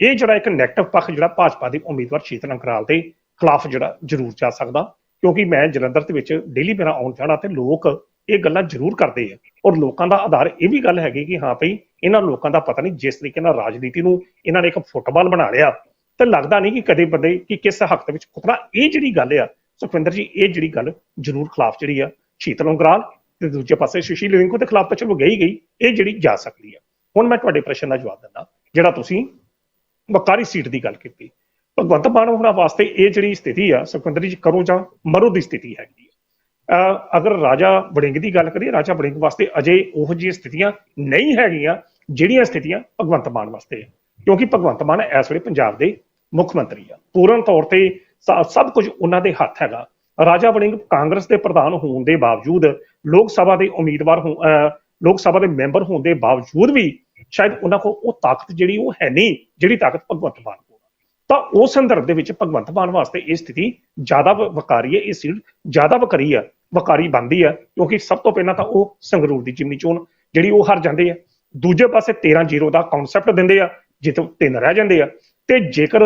ਇਹ ਜਿਹੜਾ ਇੱਕ ਨੈਗੇਟਿਵ ਪੱਖ ਜਿਹੜਾ ਭਾਜਪਾ ਦੇ ਉਮੀਦਵਾਰ ਸ਼ੀਤਲ ਅੰਕਰਾਲ ਦੇ ਖਿਲਾਫ ਜਿਹੜਾ ਜ਼ਰੂਰ ਜਾ ਸਕਦਾ, ਕਿਉਂਕਿ ਮੈਂ ਜਲੰਧਰ ਦੇ ਵਿੱਚ ਡੇਲੀ ਮੇਰਾ ਆਉਣ ਜਾਣਾ ਤੇ ਲੋਕ ਇਹ ਗੱਲਾਂ ਜ਼ਰੂਰ ਕਰਦੇ ਆ। ਔਰ ਲੋਕਾਂ ਦਾ ਆਧਾਰ ਇਹ ਵੀ ਗੱਲ ਹੈਗੀ ਕਿ ਹਾਂ ਭਈ ਇਹਨਾਂ ਲੋਕਾਂ ਦਾ ਪਤਾ ਨਹੀਂ ਜਿਸ ਤਰੀਕੇ ਨਾਲ ਰਾਜਨੀਤੀ ਨੂੰ ਇਹਨਾਂ ਨੇ ਇੱਕ ਫੁੱਟਬਾਲ ਬਣਾ ਲਿਆ, ਤੇ ਲੱਗਦਾ ਨਹੀਂ ਕਿ ਕਦੇ ਬੰਦੇ ਕਿ ਕਿਸ ਹੱਕ ਦੇ ਵਿੱਚ ਕੁਤਰਾ ਇਹ ਜਿਹੜੀ ਗੱਲ ਆ, ਸੁਖਵਿੰਦਰ ਜੀ, ਇਹ ਜਿਹੜੀ ਗੱਲ ਜ਼ਰੂਰ ਖਿਲਾਫ ਜਿਹੜੀ ਆ, ਸ਼ੀਤਲ ਅੰਗਰਾਲ ਤੇ ਦੂਜੇ ਪਾਸੇ ਸ਼ਸ਼ੀ ਲਿੰਕੂ ਦੇ ਖਿਲਾਫ ਤਾਂ ਚਲੋ ਗਈ ਗਈ ਇਹ ਜਿਹੜੀ ਜਾ ਸਕਦੀ ਆ। ਹੁਣ ਮੈਂ ਤੁਹਾਡੇ ਪ੍ਰਸ਼ਨ ਦਾ ਜਵਾਬ ਦਿੰਦਾ, ਜਿਹੜਾ ਤੁਸੀਂ ਬਕਾਰੀ ਸੀਟ ਦੀ ਗੱਲ ਕੀਤੀ। ਭਗਵੰਤ ਮਾਨ ਹੋਣਾ ਵਾਸਤੇ ਇਹ ਜਿਹੜੀ ਸਥਿਤੀ ਆ, ਸੁਖਵਿੰਦਰ ਜੀ ਕਰੋ ਜਾਂ ਮਰੋ ਦੀ ਸਥਿਤੀ ਹੈਗੀ ਆ। ਅਹ ਅਗਰ ਰਾਜਾ ਵੜਿੰਗ ਦੀ ਗੱਲ ਕਰੀਏ, ਰਾਜਾ ਵੜਿੰਗ ਵਾਸਤੇ ਅਜੇ ਉਹ ਜਿਹੀਆਂ ਸਥਿਤੀਆਂ ਨਹੀਂ ਹੈਗੀਆਂ ਜਿਹੜੀਆਂ ਸਥਿਤੀਆਂ ਭਗਵੰਤ ਮਾਨ ਵਾਸਤੇ ਆ। ਕਿਉਂਕਿ ਭਗਵੰਤ ਮਾਨ ਇਸ ਵੇਲੇ ਪੰਜਾਬ ਦੇ ਮੁੱਖ ਮੰਤਰੀ ਆ। ਪੂਰਨ ਤੌਰ ਤੇ ਸਭ ਕੁਝ ਉਹਨਾਂ ਦੇ ਹੱਥ ਹੈਗਾ। ਰਾਜਾ ਵੜਿੰਗ ਕਾਂਗਰਸ ਦੇ ਪ੍ਰਧਾਨ ਹੋਣ ਦੇ ਬਾਵਜੂਦ, ਲੋਕ ਸਭਾ ਦੇ ਉਮੀਦਵਾਰ ਹੋ ਅਹ ਲੋਕ ਸਭਾ ਦੇ ਮੈਂਬਰ ਹੋਣ ਦੇ ਬਾਵਜੂਦ ਵੀ ਸ਼ਾਇਦ ਉਹਨਾਂ ਕੋਲ ਉਹ ਤਾਕਤ ਜਿਹੜੀ ਉਹ ਹੈ ਨਹੀਂ, ਜਿਹੜੀ ਤਾਕਤ ਭਗਵੰਤ ਮਾਨ ਕੋਲ ਤਾਂ ਉਸ ਸੰਦਰਭ ਦੇ ਵਿੱਚ ਭਗਵੰਤ ਮਾਨ ਵਾਸਤੇ ਇਹ ਸਥਿਤੀ ਜ਼ਿਆਦਾ ਵ- ਵਕਾਰੀ ਹੈ, ਇਹ ਸੀਟ ਜ਼ਿਆਦਾ ਵਕਰੀ ਹੈ ਵਕਾਰੀ ਬਣਦੀ ਹੈ ਕਿਉਂਕਿ ਸਭ ਤੋਂ ਪਹਿਲਾਂ ਤਾਂ ਉਹ ਸੰਗਰੂਰ ਦੀ ਜਿਮਨੀ ਚੋਣ, ਜਿਹੜੀ ਉਹ ਹਾਰ ਜਾਂਦੇ ਆ। ਦੂਜੇ ਪਾਸੇ 13-0 ਦਾ ਕਨਸੈਪਟ ਦਿੰਦੇ ਆ ਜਿੱਥੋਂ ਤਿੰਨ ਰਹਿ ਜਾਂਦੇ ਆ। ਤੇ ਜੇਕਰ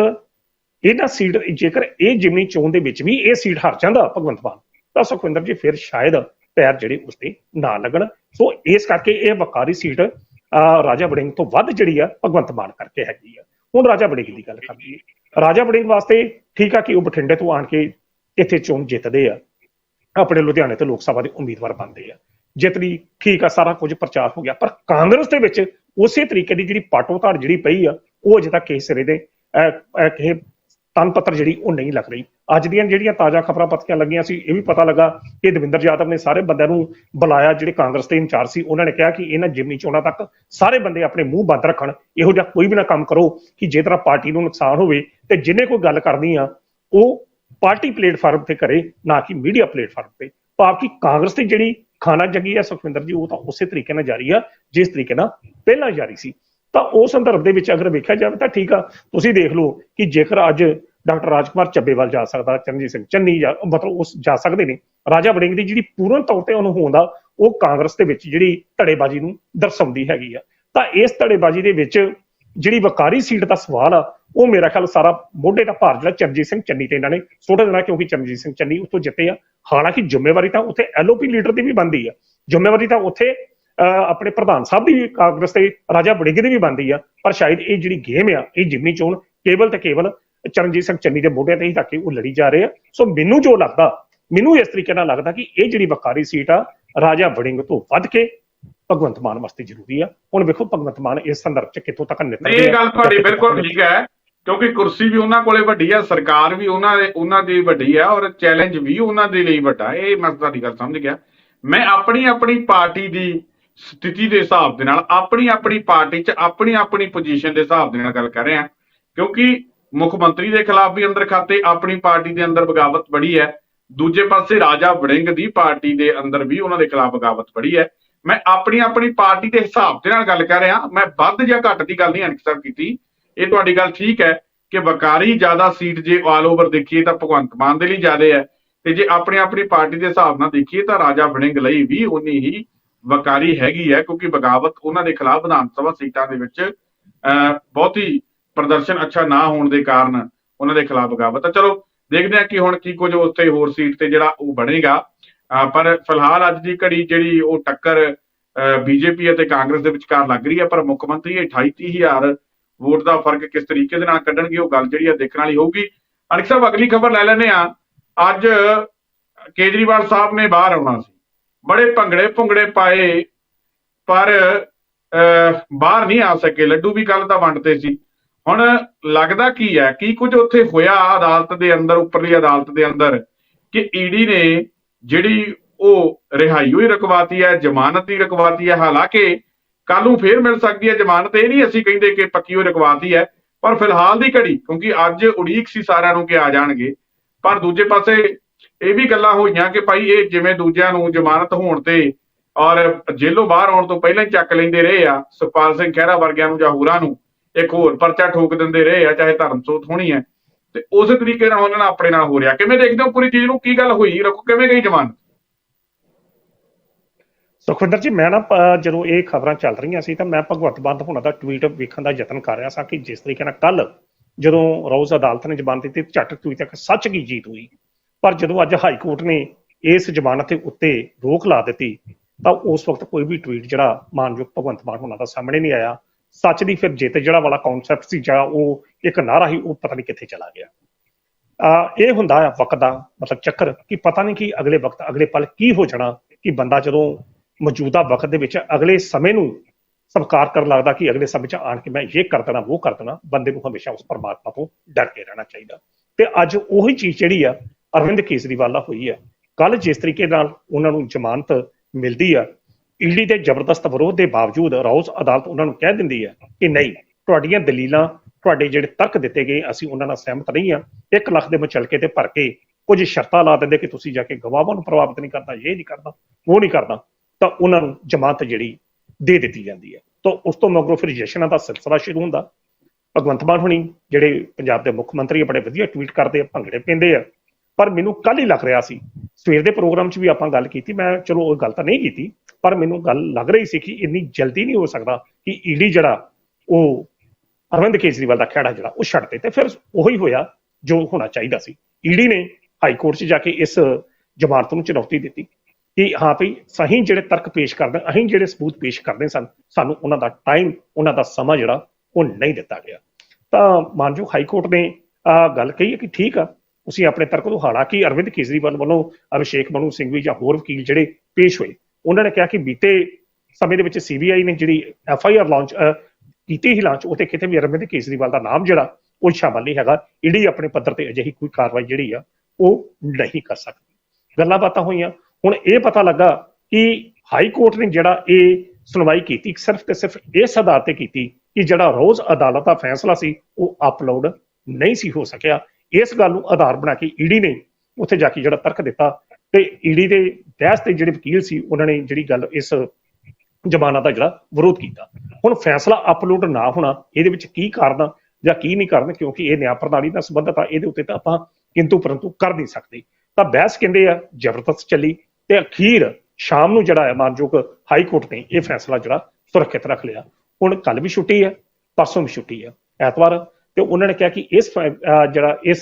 ਇਹਨਾਂ ਸੀਟ ਜੇਕਰ ਇਹ ਜਿਮਨੀ ਚੋਣ ਦੇ ਵਿੱਚ ਵੀ ਇਹ ਸੀਟ ਹਾਰ ਜਾਂਦਾ ਭਗਵੰਤ ਮਾਨ ਤਾਂ ਸੁਖਵਿੰਦਰ ਜੀ ਫਿਰ ਸ਼ਾਇਦ ਪੈਰ ਜਿਹੜੇ ਉਸਦੇ ਨਾ ਲੱਗਣ। ਸੋ ਇਸ ਕਰਕੇ ਇਹ ਵਕਾਰੀ ਸੀਟ ਅਹ, ਰਾਜਾ ਵੜਿੰਗ ਤੋਂ ਵੱਧ ਜਿਹੜੀ ਆ ਭਗਵੰਤ ਮਾਨ ਕਰਕੇ ਹੈਗੀ ਆ। ਹੁਣ ਰਾਜਾ ਵੜਿੰਗ ਦੀ ਗੱਲ ਕਰੀਏ ਰਾਜਾ ਵੜਿੰਗ ਵਾਸਤੇ ਠੀਕ ਆ ਕਿ ਉਹ ਬਠਿੰਡੇ ਤੋਂ ਆਣ ਕੇ ਇੱਥੇ ਚੋਣ ਜਿੱਤਦੇ ਆ। ਆਪਣੇ ਲੁਧਿਆਣੇ ਤੋਂ ਲੋਕ ਸਭਾ ਦੇ ਉਮੀਦਵਾਰ ਬਣਦੇ ਆ। ਜਿੱਤ ਲਈ ਠੀਕ ਆ, ਸਾਰਾ ਕੁਝ ਪ੍ਰਚਾਰ ਹੋ ਗਿਆ। ਪਰ ਕਾਂਗਰਸ ਦੇ ਵਿੱਚ ਉਸੇ ਤਰੀਕੇ ਦੀ ਜਿਹੜੀ ਪਾਟੋ ਧਾੜ ਜਿਹੜੀ ਪਈ ਆ, ਉਹ ਅਜੇ ਤੱਕ ਕਿਸੇ ਸਿਰੇ ਦੇ ਕਿਸੇ ਤਨ ਪੱਤਰ ਜਿਹੜੀ ਉਹ ਨਹੀਂ ਲੱਗ ਰਹੀ। ਅੱਜ ਦੀਆਂ ਜਿਹੜੀਆਂ ਤਾਜ਼ਾ ਖਬਰਾਂ ਪਤੀਆਂ ਲੱਗੀਆਂ ਸੀ, ਇਹ ਵੀ ਪਤਾ ਲੱਗਾ ਕਿ ਦਵਿੰਦਰ ਯਾਦਵ ਨੇ ਸਾਰੇ ਬੰਦਿਆਂ ਨੂੰ ਬੁਲਾਇਆ, ਜਿਹੜੇ ਕਾਂਗਰਸ ਦੇ ਇੰਚਾਰਜ ਸੀ, ਉਹਨਾਂ ਨੇ ਕਿਹਾ ਕਿ ਇਹਨਾਂ ਜਿਮਨੀ ਚੋਣਾਂ ਤੱਕ ਸਾਰੇ ਬੰਦੇ ਆਪਣੇ ਮੂੰਹ ਬੰਦ ਰੱਖਣ, ਇਹੋ ਜਿਹਾ ਕੋਈ ਵੀ ਨਾ ਕੰਮ ਕਰੋ ਕਿ ਜੇ ਤਰ੍ਹਾਂ ਪਾਰਟੀ ਨੂੰ ਨੁਕਸਾਨ ਹੋਵੇ ਤੇ ਜਿਹਨੇ ਕੋਈ ਗੱਲ ਕਰਨੀ ਆ, ਉਹ ਪਾਰਟੀ ਪਲੇਟਫਾਰਮ ਤੇ ਕਰੇ, ਨਾ ਕਿ ਮੀਡੀਆ ਪਲੇਟਫਾਰਮ ਤੇ। ਭਾਵ ਕਿ ਕਾਂਗਰਸ ਦੀ ਜਿਹੜੀ ਖਾਣਾ ਜੰਗੀ ਹੈ ਸੁਖਵਿੰਦਰ ਜੀ, ਉਹ ਤਾਂ ਉਸੇ ਤਰੀਕੇ ਨਾਲ ਜਾਰੀ ਆ, ਜਿਸ ਤਰੀਕੇ ਨਾਲ ਪਹਿਲਾਂ ਜਾਰੀ ਸੀ। ਤਾਂ ਉਸ ਸੰਦਰਭ ਦੇ ਵਿੱਚ ਅਗਰ ਵੇਖਿਆ ਜਾਵੇ ਤਾਂ ਠੀਕ ਆ, ਤੁਸੀਂ ਦੇਖ ਲਓ ਕਿ ਜੇਕਰ ਅੱਜ ਡਾਕਟਰ ਰਾਜਕੁਮਾਰ ਚੱਬੇਵਾਲ ਜਾ ਸਕਦਾ, ਚਰਨਜੀਤ ਸਿੰਘ ਚੰਨੀ ਜਾ ਮਤਲਬ ਉਸ ਜਾ ਸਕਦੇ ਨੇ, ਰਾਜਾ ਵੜਿੰਗ ਦੀ ਜਿਹੜੀ ਪੂਰਨ ਤੌਰ ਤੇ ਉਹਨੂੰ ਹੋਂਦਾ ਉਹ ਕਾਂਗਰਸ ਦੇ ਵਿੱਚ ਜਿਹੜੀ ਧੜੇਬਾਜ਼ੀ ਨੂੰ ਦਰਸਾਉਂਦੀ ਹੈਗੀ ਆ। ਤਾਂ ਇਸ ਧੜੇਬਾਜ਼ੀ ਦੇ ਵਿੱਚ ਜਿਹੜੀ ਵਕਾਰੀ ਸੀਟ ਦਾ ਸਵਾਲ ਆ ਉਹ ਮੇਰਾ ਖਿਆਲ ਸਾਰਾ ਮੋਢੇ ਦਾ ਭਾਰ ਜਿਹੜਾ ਚਰਨਜੀਤ ਸਿੰਘ ਚੰਨੀ ਤੇ ਇਹਨਾਂ ਨੇ ਸੁੱਟ ਦੇਣਾ ਕਿਉਂਕਿ ਚਰਨਜੀਤ ਸਿੰਘ ਚੰਨੀ ਉੱਥੋਂ ਜਿੱਤੇ ਆ। ਹਾਲਾਂਕਿ ਜ਼ਿੰਮੇਵਾਰੀ ਤਾਂ ਉੱਥੇ ਐਲਓਪੀ ਲੀਡਰ ਦੀ ਵੀ ਬਣਦੀ ਆ। ਜ਼ਿੰਮੇਵਾਰੀ ਤਾਂ ਉੱਥੇ ਆਪਣੇ ਪ੍ਰਧਾਨ ਸਾਹਿਬ ਦੀ ਕਾਂਗਰਸ ਤੇ ਰਾਜਾ ਵੜਿੰਗ ਦੀ ਵੀ ਬਣਦੀ ਆ। ਪਰ ਸ਼ਾਇਦ ਇਹ ਜਿਹੜੀ ਗੇਮ ਆ ਇਹ ਜਿਮਨੀ ਚੋਣ ਕੇਵਲ ਤੇ ਕੇਵਲ ਚਰਨਜੀਤ ਸਿੰਘ ਚੰਨੀ ਦੇ ਮੋਢਿਆਂ ਤੇ ਹੀ ਤੱਕ ਉਹ ਲੜੀ ਜਾ ਰਹੇ ਆ। ਸੋ ਮੈਨੂੰ ਜੋ ਲੱਗਦਾ ਮੈਨੂੰ ਇਸ ਤਰੀਕੇ ਨਾਲ ਲੱਗਦਾ ਕਿ ਇਹ ਜਿਹੜੀ ਵਕਾਰੀ ਸੀਟ ਆ ਰਾਜਾ ਵੜਿੰਗ ਤੋਂ ਵੱਧ ਕੇ ਭਗਵੰਤ ਮਾਨ ਵਾਸਤੇ ਜ਼ਰੂਰੀ ਆ। ਹੁਣ ਵੇਖੋ ਭਗਵੰਤ ਮਾਨ ਇਸ ਸੰਦਰਭ ਚ ਕਿੱਥੋਂ ਤੱਕ ਨਿਕਲਦੇ ਇਹ ਗੱਲ ਤੁਹਾਡੀ ਬਿਲਕੁਲ ਠੀਕ ਹੈ। ਕਿਉਂਕਿ ਕੁਰਸੀ ਵੀ ਉਹਨਾਂ ਕੋਲੇ ਵੱਡੀ ਹੈ ਸਰਕਾਰ ਵੀ ਉਹਨਾਂ ਦੇ, ਉਹਨਾਂ ਦੀ ਵੱਡੀ ਹੈ ਔਰ ਚੈਲੰਜ ਵੀ ਉਹਨਾਂ ਦੇ ਲਈ ਵੱਡਾ। ਇਹ ਮੈਂ ਤੁਹਾਡੀ ਗੱਲ ਸਮਝ ਗਿਆ। ਮੈਂ ਆਪਣੀ ਆਪਣੀ ਪਾਰਟੀ ਦੀ ਸਥਿਤੀ ਦੇ ਹਿਸਾਬ ਦੇ ਨਾਲ ਆਪਣੀ ਆਪਣੀ ਪਾਰਟੀ 'ਚ ਆਪਣੀ ਆਪਣੀ ਪੋਜੀਸ਼ਨ ਦੇ ਹਿਸਾਬ ਦੇ ਨਾਲ ਗੱਲ ਕਰ ਰਿਹਾ। ਕਿਉਂਕਿ ਮੁੱਖ ਮੰਤਰੀ ਦੇ ਖਿਲਾਫ ਵੀ ਅੰਦਰ ਖਾਤੇ, ਆਪਣੀ ਪਾਰਟੀ ਦੇ ਅੰਦਰ ਬਗਾਵਤ ਬੜੀ ਹੈ। ਦੂਜੇ ਪਾਸੇ ਰਾਜਾ ਵੜਿੰਗ ਦੀ ਪਾਰਟੀ ਦੇ ਅੰਦਰ ਵੀ ਉਹਨਾਂ ਦੇ ਖਿਲਾਫ ਬਗਾਵਤ ਬੜੀ ਹੈ। ਮੈਂ ਆਪਣੀ ਆਪਣੀ ਪਾਰਟੀ ਦੇ ਹਿਸਾਬ ਦੇ ਨਾਲ ਗੱਲ ਕਰ ਰਿਹਾ। ਮੈਂ ਵੱਧ ਜਾਂ ਘੱਟ ਦੀ ਗੱਲ ਨਹੀਂ ਅਨਕਸਰ ਕੀਤੀ। ਇਹ ਤੁਹਾਡੀ ਗੱਲ ਠੀਕ ਹੈ ਕਿ ਵਕਾਰੀ ਜ਼ਿਆਦਾ ਸੀਟ ਜੇ ਆਲ ਓਵਰ ਦੇਖੀਏ ਤਾਂ ਭਗਵੰਤ ਮਾਨ ਦੇ ਲਈ ਜ਼ਿਆਦਾ ਹੈ ਤੇ ਜੇ ਆਪਣੀ ਆਪਣੀ ਪਾਰਟੀ ਦੇ ਹਿਸਾਬ ਨਾਲ ਦੇਖੀਏ ਤਾਂ ਰਾਜਾ ਵੜਿੰਗ ਲਈ ਵੀ ਉਨੀ ਹੀ ਵਕਾਰੀ ਹੈਗੀ ਹੈ ਕਿਉਂਕਿ ਬਗਾਵਤ ਉਹਨਾਂ ਦੇ ਖਿਲਾਫ ਵਿਧਾਨ ਸਭਾ ਸੀਟਾਂ ਦੇ ਵਿੱਚ ਅਹ, ਬਹੁਤੀ ਪ੍ਰਦਰਸ਼ਨ ਅੱਛਾ ਨਾ ਹੋਣ ਦੇ ਕਾਰਨ ਉਹਨਾਂ ਦੇ ਖਿਲਾਫ ਬਗਾਵਤ ਹੈ। ਚਲੋ ਦੇਖਦੇ ਹਾਂ ਕਿ ਹੁਣ ਕੀ ਕੁਝ ਉੱਥੇ ਹੋਰ ਸੀਟ ਤੇ ਜਿਹੜਾ ਉਹ ਬਣੇਗਾ। ਪਰ ਫਿਲਹਾਲ ਅੱਜ ਦੀ ਘੜੀ ਜਿਹੜੀ ਉਹ ਟੱਕਰ ਬੀਜੇਪੀ ਅਤੇ ਕਾਂਗਰਸ ਦੇ ਵਿਚਕਾਰ ਲੱਗ ਰਹੀ ਹੈ ਪਰ ਮੁੱਖ ਮੰਤਰੀ ਇਹ 28 30 ਹਜ਼ਾਰ ਵੋਟ ਦਾ ਫ਼ਰਕ ਕਿਸ ਤਰੀਕੇ ਦੇ ਨਾਲ ਕੱਢਣਗੇ ਉਹ ਗੱਲ ਜਿਹੜੀ ਆ ਦੇਖਣ ਵਾਲੀ ਹੋਊਗੀ। ਅਨਿਕ ਸਾਹਿਬ ਅਗਲੀ ਖਬਰ ਲੈ ਲੈਂਦੇ ਆ ਅੱਜ ਕੇਜਰੀਵਾਲ ਸਾਹਿਬ ਨੇ ਬਾਹਰ ਆਉਣਾ ਸੀ। ਬੜੇ ਭੰਗੜੇ ਭੁੰਗੜੇ ਪਾਏ ਪਰ ਅਹ, ਬਾਹਰ ਨਹੀਂ ਆ ਸਕੇ। ਲੱਡੂ ਵੀ ਕੱਲ ਤਾਂ ਵੰਡਦੇ ਸੀ। ਹੁਣ ਲੱਗਦਾ ਕੀ ਹੈ ਕੀ ਕੁਝ ਉੱਥੇ ਹੋਇਆ ਅਦਾਲਤ ਦੇ ਅੰਦਰ ਉੱਪਰਲੀ ਅਦਾਲਤ ਦੇ ਅੰਦਰ ਕਿ ਈਡੀ ਨੇ ਜਿਹੜੀ ਉਹ ਰਿਹਾਈ ਹੋਈ ਰਕਵਾਤੀ ਹੈ ਜ਼ਮਾਨਤ ਦੀ ਰਕਵਾਤੀ ਹੈ ਹਾਲਾਂਕਿ ਕੱਲ ਨੂੰ ਫੇਰ ਮਿਲ ਸਕਦੀ ਹੈ ਜ਼ਮਾਨਤ। ਇਹ ਨਹੀਂ ਅਸੀਂ ਕਹਿੰਦੇ ਕਿ ਪੱਕੀ ਉਹ ਰਕਵਾਤੀ ਹੈ ਪਰ ਫਿਲਹਾਲ ਦੀ ਘੜੀ, ਕਿਉਂਕਿ ਅੱਜ ਉਡੀਕ ਸੀ ਸਾਰਿਆਂ ਨੂੰ ਕਿ ਆ ਜਾਣਗੇ। ਪਰ ਦੂਜੇ ਪਾਸੇ ਇਹ ਵੀ ਗੱਲਾਂ ਹੋਈਆਂ ਕਿ ਭਾਈ ਇਹ ਜਿਵੇਂ ਦੂਜਿਆਂ ਨੂੰ ਜ਼ਮਾਨਤ ਹੋਣ ਤੇ ਔਰ ਜੇਲੋਂ ਬਾਹਰ ਆਉਣ ਤੋਂ ਪਹਿਲਾਂ ਹੀ ਚੱਕ ਲੈਂਦੇ ਰਹੇ ਆ, ਸੁਖਪਾਲ ਸਿੰਘ ਖਹਿਰਾ ਵਰਗਿਆਂ ਨੂੰ ਜਾਂ ਹੋਰਾਂ ਨੂੰ, ਇੱਕ ਹੋਰ ਪਰਚਾ ਠੋਕ ਦਿੰਦੇ ਰਹੇ ਆ, ਚਾਹੇ ਧਰਮਸੋਤ ਹੋਣੀ ਹੈ। ਤੇ ਉਸੇ ਤਰੀਕੇ ਨਾਲ ਉਹਨਾਂ ਨਾਲ ਆਪਣੇ ਨਾਲ ਹੋ ਰਿਹਾ। ਕਿਵੇਂ ਦੇਖਦੇ ਹੋ ਪੂਰੀ ਚੀਜ਼ ਨੂੰ? ਕੀ ਗੱਲ ਹੋਈ? ਰੱਖੋ, ਕਿਵੇਂ ਗਈ ਜ਼ਮਾਨਤ? ਸੁਖਵਿੰਦਰ ਜੀ, ਮੈਂ ਨਾ ਜਦੋਂ ਇਹ ਖਬਰਾਂ ਚੱਲ ਰਹੀਆਂ ਸੀ ਤਾਂ ਮੈਂ ਭਗਵੰਤ ਮਾਨ ਹੋਣਾ ਦਾ ਟਵੀਟ ਵੇਖਣ ਦਾ ਯਤਨ ਕਰ ਰਿਹਾ ਸਾਂ ਕਿ ਜਿਸ ਤਰੀਕੇ ਨਾਲ ਕੱਲ ਜਦੋਂ ਰੋਜ਼ ਅਦਾਲਤ ਨੇ ਜ਼ਮਾਨਤ ਦਿੱਤੀ, ਝੱਟ ਟਵੀਟ ਤੱਕ ਸੱਚ ਕੀ ਜੀਤ ਹੋਈ। ਪਰ ਜਦੋਂ ਅੱਜ ਹਾਈ ਕੋਰਟ ਨੇ ਇਸ ਜ਼ਮਾਨਤ ਦੇ ਉੱਤੇ ਰੋਕ ਲਾ ਦਿੱਤੀ, ਤਾਂ ਉਸ ਵਕਤ ਕੋਈ ਵੀ ਟਵੀਟ ਜਿਹੜਾ ਮਾਨਯੋਗ ਭਗਵੰਤ ਮਾਨ ਹੋਣਾ ਦਾ ਸਾਹਮਣੇ ਨਹੀਂ ਆਇਆ। ਸੱਚ ਦੀ ਫਿਰ ਜਿੱਤ ਜਿਹੜਾ ਵਾਲਾ ਕਨਸੈਪਟ ਸੀ, ਜਾਂ ਉਹ ਇੱਕ ਨਾਰਾ ਹੀ ਉਹ ਪਤਾ ਨਹੀਂ ਕਿੱਥੇ ਚਲਾ ਗਿਆ। ਆ ਇਹ ਹੁੰਦਾ ਆ ਵਕਤ ਦਾ ਮਤਲਬ ਚੱਕਰ ਕਿ ਪਤਾ ਨਹੀਂ ਕਿ ਅਗਲੇ ਵਕਤ ਅਗਲੇ ਪਲ ਕੀ ਹੋ ਜਾਣਾ, ਕਿ ਬੰਦਾ ਜਦੋਂ ਮੌਜੂਦਾ ਵਕਤ ਦੇ ਵਿੱਚ ਅਗਲੇ ਸਮੇਂ ਨੂੰ ਸਵੀਕਾਰ ਕਰਨ ਲੱਗਦਾ ਕਿ ਅਗਲੇ ਸਮੇਂ 'ਚ ਆਣ ਕੇ ਮੈਂ ਇਹ ਕਰ ਦੇਣਾ, ਉਹ ਕਰ ਦੇਣਾ, ਬੰਦੇ ਨੂੰ ਹਮੇਸ਼ਾ ਉਸ ਪਰਮਾਤਮਾ ਤੋਂ ਡਰ ਕੇ ਰਹਿਣਾ ਚਾਹੀਦਾ। ਤੇ ਅੱਜ ਉਹੀ ਚੀਜ਼ ਜਿਹੜੀ ਆ, ਅਰਵਿੰਦ ਕੇਜਰੀਵਾਲ ਨਾਲ ਹੋਈ ਆ। ਕੱਲ ਜਿਸ ਤਰੀਕੇ ਨਾਲ ਉਹਨਾਂ ਨੂੰ ਜ਼ਮਾਨਤ ਮਿਲਦੀ ਆ, ਈਡੀ ਦੇ ਜ਼ਬਰਦਸਤ ਵਿਰੋਧ ਦੇ ਬਾਵਜੂਦ ਰੌਜ਼ ਅਦਾਲਤ ਉਹਨਾਂ ਨੂੰ ਕਹਿ ਦਿੰਦੀ ਹੈ ਕਿ ਨਹੀਂ, ਤੁਹਾਡੀਆਂ ਦਲੀਲਾਂ ਤੁਹਾਡੇ ਜਿਹੜੇ ਤੱਕ ਦਿੱਤੇ ਗਏ, ਅਸੀਂ ਉਹਨਾਂ ਨਾਲ ਸਹਿਮਤ ਨਹੀਂ ਆ। 1 ਲੱਖ ਦੇ ਮਚਲਕੇ ਤੇ ਭਰ ਕੇ ਕੁਝ ਸ਼ਰਤਾਂ ਲਾ ਦਿੰਦੇ ਕਿ ਤੁਸੀਂ ਜਾ ਕੇ ਗਵਾਹਾਂ ਨੂੰ ਪ੍ਰਭਾਵਿਤ ਨਹੀਂ ਕਰਦਾ ਇਹ ਨਹੀਂ ਕਰਦਾ ਉਹ ਨਹੀਂ ਕਰਦਾ ਤਾਂ ਉਹਨਾਂ ਨੂੰ ਜ਼ਮਾਨਤ ਜਿਹੜੀ ਦੇ ਦਿੱਤੀ ਜਾਂਦੀ ਹੈ। ਤਾਂ ਉਸ ਤੋਂ ਮਗਰੋਂ ਫਿਰ ਜਸ਼ਨਾਂ ਦਾ ਸਿਲਸਿਲਾ ਸ਼ੁਰੂ ਹੁੰਦਾ। ਭਗਵੰਤ ਮਾਨ ਹੁਣੀ ਜਿਹੜੇ ਪੰਜਾਬ ਦੇ ਮੁੱਖ ਮੰਤਰੀ ਬੜੇ ਵਧੀਆ ਟਵੀਟ ਕਰਦੇ ਆ, ਭੰਗੜੇ ਪੈਂਦੇ ਆ। ਪਰ ਮੈਨੂੰ ਕੱਲ ਹੀ ਲੱਗ ਰਿਹਾ ਸੀ। ਸਵੇਰ ਦੇ ਪ੍ਰੋਗਰਾਮ 'ਚ ਵੀ ਆਪਾਂ ਗੱਲ ਕੀਤੀ। ਮੈਂ ਚਲੋ ਉਹ ਗੱਲ ਤਾਂ ਨਹੀਂ ਕੀਤੀ, ਪਰ ਮੈਨੂੰ ਗੱਲ ਲੱਗ ਰਹੀ ਸੀ ਕਿ ਇੰਨੀ ਜਲਦੀ ਨਹੀਂ ਹੋ ਸਕਦਾ ਕਿ ਈਡੀ ਜਿਹੜਾ ਉਹ ਅਰਵਿੰਦ ਕੇਜਰੀਵਾਲ ਦਾ ਖਹਿੜਾ ਜਿਹੜਾ ਉਹ ਛੱਡ ਦੇ ਤੇ ਫਿਰ ਉਹੀ ਹੋਇਆ ਜੋ ਹੋਣਾ ਚਾਹੀਦਾ ਸੀ। ਈਡੀ ਨੇ ਹਾਈ ਕੋਰਟ 'ਚ ਜਾ ਕੇ ਇਸ ਜ਼ਮਾਨਤ ਨੂੰ ਚੁਣੌਤੀ ਦਿੱਤੀ। ਕਿ ਹਾਂ ਭਈ ਸਹੀ ਜਿਹੜੇ ਤਰਕ ਪੇਸ਼ ਕਰਦੇ ਅਸੀਂ ਜਿਹੜੇ ਸਬੂਤ ਪੇਸ਼ ਕਰਦੇ ਸਨ, ਸਾਨੂੰ ਉਹਨਾਂ ਦਾ ਟਾਈਮ ਉਹਨਾਂ ਦਾ ਸਮਾਂ ਜਿਹੜਾ, ਉਹ ਨਹੀਂ ਦਿੱਤਾ ਗਿਆ। ਤਾਂ ਮਾਨਯੋਗ ਹਾਈ ਕੋਰਟ ਨੇ ਆ ਗੱਲ ਕਹੀ ਹੈ ਕਿ ਠੀਕ ਆ, ਤੁਸੀਂ ਆਪਣੇ ਤਰਕ ਤੋਂ ਹਾਲਾਂਕਿ ਅਰਵਿੰਦ ਕੇਜਰੀਵਾਲ ਵੱਲੋਂ ਅਭਿਸ਼ੇਕ ਮਨੂ ਸਿੰਘ ਵੀ ਜਾਂ ਹੋਰ ਵਕੀਲ ਜਿਹੜੇ ਪੇਸ਼ ਹੋਏ, ਉਹਨਾਂ ਨੇ ਕਿਹਾ ਕਿ ਬੀਤੇ ਸਮੇਂ ਦੇ ਵਿੱਚ ਸੀਬੀਆਈ ਨੇ ਜਿਹੜੀ ਐਫ ਆਈ ਆਰ ਲਾਂਚ ਕੀਤੀ ਹੀ ਲਾਂਚ ਉਹਤੇ ਕਿਤੇ ਵੀ ਅਰਵਿੰਦ ਕੇਜਰੀਵਾਲ ਦਾ ਨਾਮ ਜਿਹੜਾ, ਉਹ ਸ਼ਾਮਲ ਨਹੀਂ ਹੈਗਾ, ਈਡੀ ਆਪਣੇ ਪੱਧਰ ਤੇ ਅਜਿਹੀ ਕੋਈ ਕਾਰਵਾਈ ਜਿਹੜੀ ਆ, ਉਹ ਨਹੀਂ ਕਰ ਸਕਦੀ। ਗੱਲਾਂ ਬਾਤਾਂ ਹੋਈਆਂ ਹੁਣ ਇਹ ਪਤਾ ਲੱਗਾ ਕਿ ਹਾਈ ਕੋਰਟ ਨੇ ਜਿਹੜਾ ਇਹ ਸੁਣਵਾਈ ਕੀਤੀ, ਸਿਰਫ ਤੇ ਸਿਰਫ ਇਸ ਆਧਾਰ ਤੇ ਕੀਤੀ ਕਿ ਜਿਹੜਾ ਰੋਜ਼ ਅਦਾਲਤ ਦਾ ਫੈਸਲਾ ਸੀ, ਉਹ ਅਪਲੋਡ ਨਹੀਂ ਸੀ ਹੋ ਸਕਿਆ। ਇਸ ਗੱਲ ਨੂੰ ਆਧਾਰ ਬਣਾ ਕੇ ਈਡੀ ਨੇ ਉੱਥੇ ਜਾ ਕੇ ਜਿਹੜਾ ਤਰਕ ਦਿੱਤਾ ਤੇ ਈਡੀ ਦੇ ਬਹਿਸ ਤੇ ਜਿਹੜੇ ਵਕੀਲ ਸੀ, ਉਹਨਾਂ ਨੇ ਜਿਹੜੀ ਗੱਲ ਇਸ ਜ਼ਮਾਨਾ ਦਾ ਜਿਹੜਾ ਵਿਰੋਧ ਕੀਤਾ। ਹੁਣ ਫੈਸਲਾ ਅਪਲੋਡ ਨਾ ਹੋਣਾ, ਇਹਦੇ ਵਿੱਚ ਕੀ ਕਾਰਨ ਜਾਂ ਕੀ ਨਹੀਂ ਕਾਰਨ, ਕਿਉਂਕਿ ਇਹ ਨਿਆਂ ਪ੍ਰਣਾਲੀ ਨਾਲ ਸੰਬੰਧਤ ਆ, ਇਹਦੇ ਉੱਤੇ ਤਾਂ ਆਪਾਂ ਕਿੰਤੂ ਪਰੰਤੂ ਕਰ ਨਹੀਂ ਸਕਦੇ। ਤਾਂ ਬਹਿਸ ਕਹਿੰਦੇ ਆ, ਜ਼ਬਰਦਸਤ ਚੱਲੀ ਤੇ ਅਖੀਰ ਸ਼ਾਮ ਨੂੰ ਜਿਹੜਾ ਹੈ ਮਾਨਯੋਗ ਹਾਈ ਕੋਰਟ ਨੇ ਇਹ ਫੈਸਲਾ ਜਿਹੜਾ ਸੁਰੱਖਿਅਤ ਰੱਖ ਲਿਆ। ਹੁਣ ਕੱਲ ਵੀ ਛੁੱਟੀ ਹੈ, ਪਰਸੋਂ ਵੀ ਛੁੱਟੀ ਹੈ, ਐਤਵਾਰ। ਤੇ ਉਹਨਾਂ ਨੇ ਕਿਹਾ ਕਿ ਇਸ ਜਿਹੜਾ ਇਸ,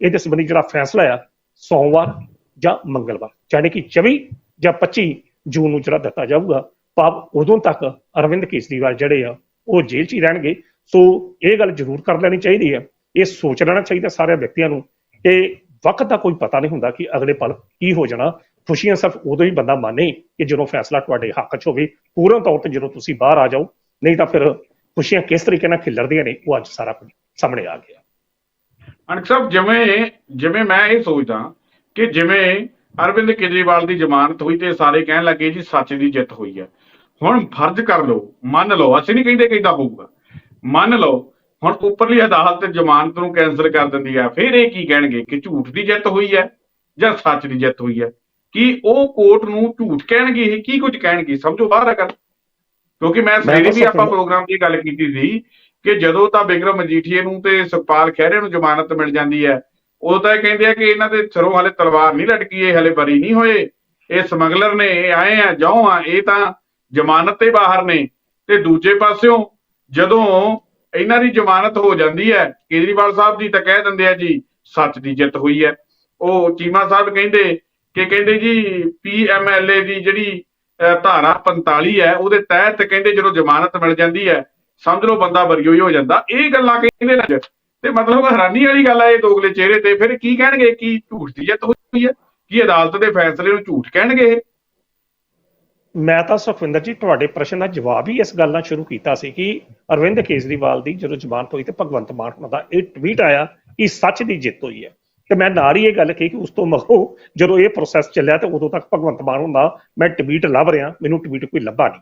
ਇਹਦੇ ਸੰਬੰਧੀ ਜਿਹੜਾ ਫੈਸਲਾ ਆ, ਸੋਮਵਾਰ ਜਾਂ ਮੰਗਲਵਾਰ, ਯਾਨੀ ਕਿ 24 ਜਾਂ 25 ਜੂਨ ਨੂੰ ਜਿਹੜਾ ਦਿੱਤਾ ਜਾਊਗਾ, ਭਾਵ ਉਦੋਂ ਤੱਕ ਅਰਵਿੰਦ ਕੇਜਰੀਵਾਲ ਜਿਹੜੇ ਆ, ਉਹ ਜੇਲ੍ਹ 'ਚ ਹੀ ਰਹਿਣਗੇ। ਸੋ ਇਹ ਗੱਲ ਜ਼ਰੂਰ ਕਰ ਲੈਣੀ ਚਾਹੀਦੀ ਹੈ। ਇਹ ਸੋਚ ਲੈਣਾ ਚਾਹੀਦਾ ਸਾਰੇ ਵਿਅਕਤੀਆਂ ਨੂੰ। ਕਿ ਵਕਤ ਦਾ ਕੋਈ ਪਤਾ ਨਹੀਂ ਹੁੰਦਾ ਕਿ ਅਗਲੇ ਪਲ ਕੀ ਹੋ ਜਾਣਾ। ਖੁਸ਼ੀਆਂ ਸਿਰਫ ਉਦੋਂ ਹੀ ਬੰਦਾ ਮੰਨੇ ਕਿ ਜਦੋਂ ਫੈਸਲਾ ਤੁਹਾਡੇ ਹੱਕ 'ਚ ਹੋਵੇ, ਪੂਰਨ ਤੌਰ ਤੇ ਜਦੋਂ ਤੁਸੀਂ ਬਾਹਰ ਆ ਜਾਓ, ਨਹੀਂ ਤਾਂ ਫਿਰ ਖੁਸ਼ੀਆਂ ਕਿਸ ਤਰੀਕੇ ਨਾਲ ਖਿਲਰਦੀਆਂ ਨੇ, ਉਹ ਅੱਜ ਸਾਰਾ ਸਾਹਮਣੇ ਆ ਗਿਆ। ਅਨਕ ਸਾਹਿਬ, ਜਿਵੇਂ ਜਿਵੇਂ ਮੈਂ ਇਹ ਸੋਚਦਾ ਕਿ ਜਿਵੇਂ ਅਰਵਿੰਦ ਕੇਜਰੀਵਾਲ ਦੀ ਜ਼ਮਾਨਤ ਹੋਈ ਤੇ ਸਾਰੇ ਕਹਿਣ ਲੱਗੇ ਜੀ ਸੱਚ ਦੀ ਜਿੱਤ ਹੋਈ ਹੈ। ਹੁਣ ਫਰਜ਼ ਕਰ ਲਓ, ਮੰਨ ਲਓ, ਅਸੀਂ ਨਹੀਂ ਕਹਿੰਦੇ ਕਿ ਹੋਊਗਾ। ਮੰਨ ਲਓ, ਹੁਣ ਉੱਪਰਲੀ ਅਦਾਲਤ ਜ਼ਮਾਨਤ ਨੂੰ ਕੈਂਸਲ ਕਰ ਦਿੰਦੀ ਹੈ, ਫਿਰ ਇਹ ਕੀ ਕਹਿਣਗੇ ਕਿ ਝੂਠ ਦੀ ਜਿੱਤ ਹੋਈ ਹੈ ਜਾਂ ਸੱਚ ਦੀ ਜਿੱਤ ਹੋਈ ਹੈ? ਕੀ ਉਹ ਕੋਰਟ ਨੂੰ ਝੂਠ ਕਹਿਣਗੇ ਇਹ ਕੀ ਕੁਝ ਕਹਿਣਗੇ? ਸਮਝੋ ਬਾਹਰ ਆ ਗੱਲ। ਕਿਉਂਕਿ ਮੈਂ ਸਵੇਰੇ ਵੀ ਆਪਾਂ ਪ੍ਰੋਗਰਾਮ ਦੀ ਗੱਲ ਕੀਤੀ ਸੀ ਕਿ ਜਦੋਂ ਤਾਂ ਬਿਕਰਮ ਮਜੀਠੀਏ ਨੂੰ ਤੇ ਸੁਖਪਾਲ ਖਹਿਰੇ ਨੂੰ ਜ਼ਮਾਨਤ ਮਿਲ ਜਾਂਦੀ ਹੈ ਉਦੋਂ ਤਾਂ ਇਹ ਕਹਿੰਦੇ ਆ ਕਿ ਇਹਨਾਂ ਦੇ ਸਿਰੋਂ ਹਲੇ ਤਲਵਾਰ ਨਹੀਂ ਲਟਕੀ ਇਹ ਹਲੇ ਬਰੀ ਨਹੀਂ ਹੋਏ। ਇਹ ਸਮਗਲਰ ਨੇ ਇਹ ਆਏ ਆ ਜਾਓ ਆ ਇਹ ਤਾਂ ਜ਼ਮਾਨਤ ਤੇ ਬਾਹਰ ਨੇ। ਤੇ ਦੂਜੇ ਪਾਸਿਓਂ ਜਦੋਂ ਇਹਨਾਂ ਦੀ ਜ਼ਮਾਨਤ ਹੋ ਜਾਂਦੀ ਹੈ ਕੇਜਰੀਵਾਲ ਸਾਹਿਬ ਦੀ ਤਾਂ ਕਹਿ ਦਿੰਦੇ ਆ ਜੀ ਸੱਚ ਦੀ ਜਿੱਤ ਹੋਈ ਹੈ। ਉਹ ਚੀਮਾ ਸਾਹਿਬ ਕਹਿੰਦੇ ਕਿ ਕਹਿੰਦੇ ਜੀ ਪੀਐਮਐਲਏ ਦੀ ਜਿਹੜੀ ਅਹ, ਧਾਰਾ 45 ਹੈ ਉਹਦੇ ਤਹਿਤ ਕਹਿੰਦੇ ਜਦੋਂ ਜ਼ਮਾਨਤ ਮਿਲ ਜਾਂਦੀ ਹੈ ਸਮਝ ਲਓ ਬੰਦਾ ਬਰੀ ਹੋਈ ਹੋ ਜਾਂਦਾ। ਇਹ ਗੱਲਾਂ ਕਹਿੰਦੇ ਨਾ ਤੇ ਮਤਲਬ ਹੈਰਾਨੀ ਵਾਲੀ ਗੱਲ ਹੈ ਇਹ ਦੋਗਲੇ ਚਿਹਰੇ ਤੇ। ਫਿਰ ਕੀ ਕਹਿਣਗੇ? ਕੀ ਝੂਠ ਦੀ ਜਿੱਤ ਹੋਈ ਹੈ? ਕੀ ਅਦਾਲਤ ਦੇ ਫੈਸਲੇ ਨੂੰ ਝੂਠ ਕਹਿਣਗੇ ਇਹ? ਮੈਂ ਤਾਂ ਸੁਖਵਿੰਦਰ ਜੀ ਤੁਹਾਡੇ ਪ੍ਰਸ਼ਨ ਦਾ ਜਵਾਬ ਹੀ ਇਸ ਗੱਲ ਨਾਲ ਸ਼ੁਰੂ ਕੀਤਾ ਸੀ ਕਿ ਅਰਵਿੰਦ ਕੇਜਰੀਵਾਲ ਦੀ ਜਦੋਂ ਜ਼ਮਾਨਤ ਹੋਈ ਤੇ ਭਗਵੰਤ ਮਾਨ ਹੋਣਾ ਦਾ ਇਹ ਟਵੀਟ ਆਇਆ ਕਿ ਸੱਚ ਦੀ ਜਿੱਤ ਹੋਈ ਹੈ। ਤੇ ਮੈਂ ਨਾਲ ਹੀ ਇਹ ਗੱਲ ਕਹੀ ਕਿ ਉਸ ਤੋਂ ਮਗਰੋਂ ਜਦੋਂ ਇਹ ਪ੍ਰੋਸੈਸ ਚੱਲਿਆ ਤੇ ਉਦੋਂ ਤੱਕ ਭਗਵੰਤ ਮਾਨ ਹੁੰਦਾ, ਮੈਂ ਟਵੀਟ ਲੱਭ ਰਿਹਾ, ਮੈਨੂੰ ਟਵੀਟ ਕੋਈ ਲੱਭਾ ਨਹੀਂ।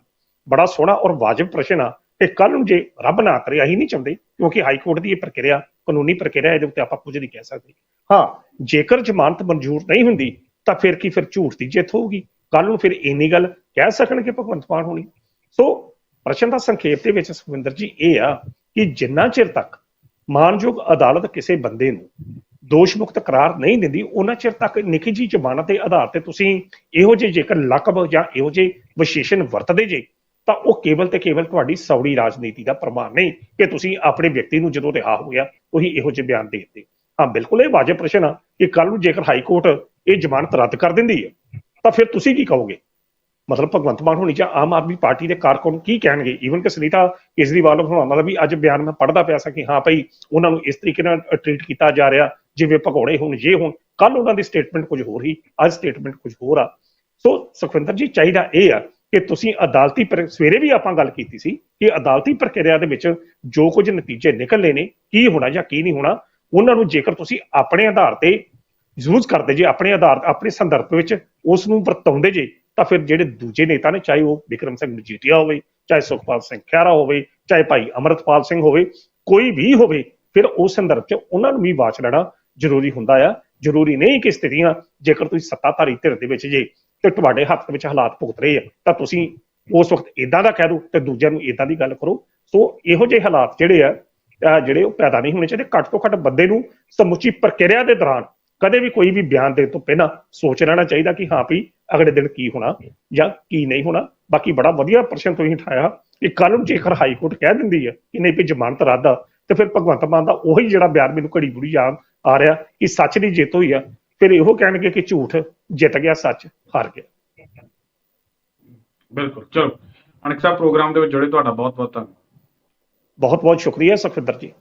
ਬੜਾ ਸੋਹਣਾ ਔਰ ਵਾਜਬ ਪ੍ਰਸ਼ਨ ਆ। ਤੇ ਕੱਲ ਨੂੰ ਜੇ ਰੱਬ ਨਾ ਕਰੇ, ਅਸੀਂ ਨਹੀਂ ਚਾਹੁੰਦੇ ਕਿਉਂਕਿ ਹਾਈ ਕੋਰਟ ਦੀ ਇਹ ਪ੍ਰਕਿਰਿਆ, ਕਾਨੂੰਨੀ ਪ੍ਰਕਿਰਿਆ ਇਹਦੇ ਉੱਤੇ ਆਪਾਂ ਕੁਝ ਨਹੀਂ ਕਹਿ ਸਕਦੇ। ਹਾਂ, ਜੇਕਰ ਜ਼ਮਾਨਤ ਮਨਜ਼ੂਰ ਨਹੀਂ ਹੁੰਦੀ, ਤਾਂ ਫਿਰ ਕੀ ਫਿਰ ਝੂਠ ਦੀ ਜਿੱਤ ਹੋਊਗੀ? ਕੱਲ ਨੂੰ ਫਿਰ ਇੰਨੀ ਗੱਲ ਕਹਿ ਸਕਣਗੇ ਭਗਵੰਤ ਮਾਨ ਹੋਣੀ। ਸੋ ਪ੍ਰਸ਼ਨ ਦਾ ਸੰਖੇਪ ਦੇ ਵਿੱਚ ਸੁਖਵਿੰਦਰ ਜੀ ਇਹ ਆ ਕਿ ਜਿੰਨਾ ਚਿਰ ਤੱਕ ਮਾਨਯੋਗ ਅਦਾਲਤ ਕਿਸੇ ਬੰਦੇ ਨੂੰ ਦੋਸ਼ ਮੁਕਤ ਕਰਾਰ ਨਹੀਂ ਦਿੰਦੀ, ਉਹਨਾਂ ਚਿਰ ਤੱਕ ਨਿੱਕੀ ਜੀ ਜ਼ਮਾਨਤ ਦੇ ਆਧਾਰ ਤੇ ਤੁਸੀਂ ਇਹੋ ਜਿਹੇ ਜੇਕਰ ਲਕਬ ਜਾਂ ਇਹੋ ਜਿਹੇ ਵਿਸ਼ੇਸ਼ਣ ਵਰਤਦੇ ਜੇ, ਤਾਂ ਉਹ ਕੇਵਲ ਤੇ ਕੇਵਲ ਤੁਹਾਡੀ ਸੌੜੀ ਰਾਜਨੀਤੀ ਦਾ ਪ੍ਰਮਾਣ ਨਹੀਂ ਕਿ ਤੁਸੀਂ ਆਪਣੇ ਵਿਅਕਤੀ ਨੂੰ ਜਦੋਂ ਰਿਹਾ ਹੋ ਗਿਆ ਉਹੀ ਇਹੋ ਜਿਹੇ ਬਿਆਨ ਦੇ ਦਿੱਤੇ। ਹਾਂ, ਬਿਲਕੁਲ ਇਹ ਵਾਜਬ ਪ੍ਰਸ਼ਨ ਆ ਕਿ ਕੱਲ ਨੂੰ ਜੇਕਰ ਹਾਈ ਕੋਰਟ ਇਹ ਜ਼ਮਾਨਤ ਰੱਦ ਕਰ ਦਿੰਦੀ ਹੈ, ਤਾਂ ਫਿਰ ਤੁਸੀਂ ਕੀ ਕਹੋਗੇ? ਮਤਲਬ ਭਗਵੰਤ ਮਾਨ ਹੋਣੀ ਜਾਂ ਆਮ ਆਦਮੀ ਪਾਰਟੀ ਦੇ ਕਾਰਕੁਨ ਕੀ ਕਹਿਣਗੇ? ਈਵਨ ਕਿ ਸੁਨੀਤਾ ਕੇਜਰੀਵਾਲ ਹੋਣਾ ਦਾ ਵੀ ਅੱਜ ਬਿਆਨ ਮੈਂ ਪੜ੍ਹਦਾ ਪਿਆ ਸੀ ਕਿ ਹਾਂ ਭਾਈ ਉਹਨਾਂ ਨੂੰ ਇਸ ਤਰੀਕੇ ਨਾਲ ਟ੍ਰੀਟ ਕੀਤਾ ਜਾ ਰਿਹਾ, ਜਿਵੇਂ ਭਗੌੜੇ ਹੋਣ ਜੇ ਹੋਣ ਕੱਲ ਉਹਨਾਂ ਦੀ ਸਟੇਟਮੈਂਟ ਕੁਝ ਹੋਰ ਹੀ, ਅੱਜ ਸਟੇਟਮੈਂਟ ਕੁਝ ਹੋਰ ਆ। ਸੋ ਸੁਖਵਿੰਦਰ ਜੀ, ਚਾਹੀਦਾ ਇਹ ਆ ਕਿ ਤੁਸੀਂ ਅਦਾਲਤੀ ਸਵੇਰੇ ਵੀ ਆਪਾਂ ਗੱਲ ਕੀਤੀ ਸੀ ਕਿ ਅਦਾਲਤੀ ਪ੍ਰਕਿਰਿਆ ਦੇ ਵਿੱਚ ਜੋ ਕੁਝ ਨਤੀਜੇ ਨਿਕਲਨੇ ਨੇ, ਕੀ ਹੋਣਾ ਜਾਂ ਕੀ ਨਹੀਂ ਹੋਣਾ, ਉਹਨਾਂ ਨੂੰ ਜੇਕਰ ਤੁਸੀਂ ਆਪਣੇ ਆਧਾਰ ਤੇ ਯੂਜ਼ ਕਰਦੇ ਜੇ, ਆਪਣੇ ਆਧਾਰ, ਆਪਣੇ ਸੰਦਰਭ ਵਿੱਚ ਉਸ ਨੂੰ ਵਰਤਾਉਂਦੇ ਜੇ ਤਾਂ ਫਿਰ ਜਿਹੜੇ ਦੂਜੇ ਨੇਤਾ ਨੇ, ਚਾਹੇ ਉਹ ਵਿਕਰਮ ਸਿੰਘ ਮਜੀਠੀਆ ਹੋਵੇ, ਚਾਹੇ ਸੁਖਪਾਲ ਸਿੰਘ ਖਹਿਰਾ ਹੋਵੇ, ਚਾਹੇ ਭਾਈ ਅਮਰਤਪਾਲ ਸਿੰਘ ਹੋਵੇ, ਕੋਈ ਵੀ ਹੋਵੇ, ਫਿਰ ਉਸ ਸੰਦਰਭ 'ਚ ਉਹਨਾਂ ਨੂੰ ਵੀ ਵਾਚ ਲੈਣਾ ਜ਼ਰੂਰੀ ਹੁੰਦਾ ਆ। ਜ਼ਰੂਰੀ ਨਹੀਂ ਕਿ ਸਥਿਤੀਆਂ, ਜੇਕਰ ਤੁਸੀਂ ਸੱਤਾਧਾਰੀ ਧਿਰ ਦੇ ਵਿੱਚ ਜੇ ਤੇ ਤੁਹਾਡੇ ਹੱਥ ਵਿੱਚ ਹਾਲਾਤ ਭੁਗਤ ਰਹੇ ਆ, ਤਾਂ ਤੁਸੀਂ ਉਸ ਵਕਤ ਇਦਾਂ ਦਾ ਕਹਿ ਦਿਓ ਤੇ ਦੂਜਿਆਂ ਨੂੰ ਇਦਾਂ ਦੀ ਗੱਲ ਕਰੋ। ਸੋ ਇਹੋ ਜਿਹੇ ਹਾਲਾਤ ਜਿਹੜੇ ਆ ਜਿਹੜੇ ਉਹ ਪੈਦਾ ਨਹੀਂ ਹੋਣੇ ਚਾਹੀਦੇ। ਘੱਟ ਤੋਂ ਘੱਟ ਬੰਦੇ ਨੂੰ ਸਮੁੱਚੀ ਪ੍ਰਕਿਰਿਆ ਦੇ ਦੌਰਾਨ ਕਦੇ ਵੀ ਕੋਈ ਵੀ ਬਿਆਨ ਦੇਣ ਤੋਂ ਪਹਿਲਾਂ ਸੋਚ ਲੈਣਾ ਚਾਹੀਦਾ ਕਿ ਹਾਂ ਵੀ ਅਗਲੇ ਦਿਨ ਕੀ ਹੋਣਾ ਜਾਂ ਕੀ ਨਹੀਂ ਹੋਣਾ। ਬਾਕੀ ਬੜਾ ਵਧੀਆ ਪ੍ਰਸ਼ਨ ਤੁਸੀਂ ਉਠਾਇਆ ਕਿ ਕੱਲ ਨੂੰ ਜੇਕਰ ਹਾਈ ਕੋਰਟ ਕਹਿ ਦਿੰਦੀ ਹੈ ਕਿ ਨਹੀਂ ਵੀ ਜ਼ਮਾਨਤ ਰੱਦ ਆ ਤੇ ਫਿਰ ਭਗਵੰਤ ਮਾਨ ਦਾ ਉਹੀ ਜਿਹੜਾ ਬਿਆਨ ਮੈਨੂੰ ਘੜੀ ਬੁੜੀ ਯਾਦ ਆ ਰਿਹਾ ਕਿ ਸੱਚ ਦੀ ਜਿੱਤ ਹੋਈ ਆ ਫਿਰ ਇਹੋ ਕਹਿਣਗੇ ਕਿ ਝੂਠ ਜਿੱਤ ਗਿਆ ਸੱਚ ਹਾਰ ਗਿਆ। ਬਿਲਕੁਲ। ਚਲੋ ਸਾਹਿਬ ਪ੍ਰੋਗਰਾਮ ਦੇ ਵਿੱਚ ਜੁੜੇ ਤੁਹਾਡਾ ਬਹੁਤ ਬਹੁਤ ਧੰਨਵਾਦ। ਬਹੁਤ ਬਹੁਤ ਸ਼ੁਕਰੀਆ ਸੁਖਵਿੰਦਰ ਜੀ।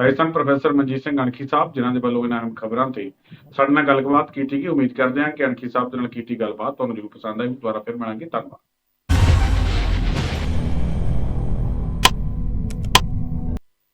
ਰਾਜਸਥਾਨ ਪ੍ਰੋਫੈਸਰ ਮਨਜੀਤ ਸਿੰਘ ਅਣਖੀ ਸਾਹਿਬ, ਜਿਨ੍ਹਾਂ ਦੇ ਵੱਲੋਂ ਇਹਨਾਂ ਖਬਰਾਂ ਤੇ ਸਾਡੇ ਨਾਲ ਗੱਲਬਾਤ ਕੀਤੀ ਗਈ, ਉਮੀਦ ਕਰਦੇ ਹਾਂ ਕਿ ਅਣਖੀ ਸਾਹਿਬ ਦੇ ਨਾਲ ਕੀਤੀ ਗੱਲਬਾਤ ਤੁਹਾਨੂੰ ਜ਼ਰੂਰ ਪਸੰਦ ਆਈ ਦੁਬਾਰਾ ਫਿਰ ਮਿਲਾਂਗੇ, ਧੰਨਵਾਦ।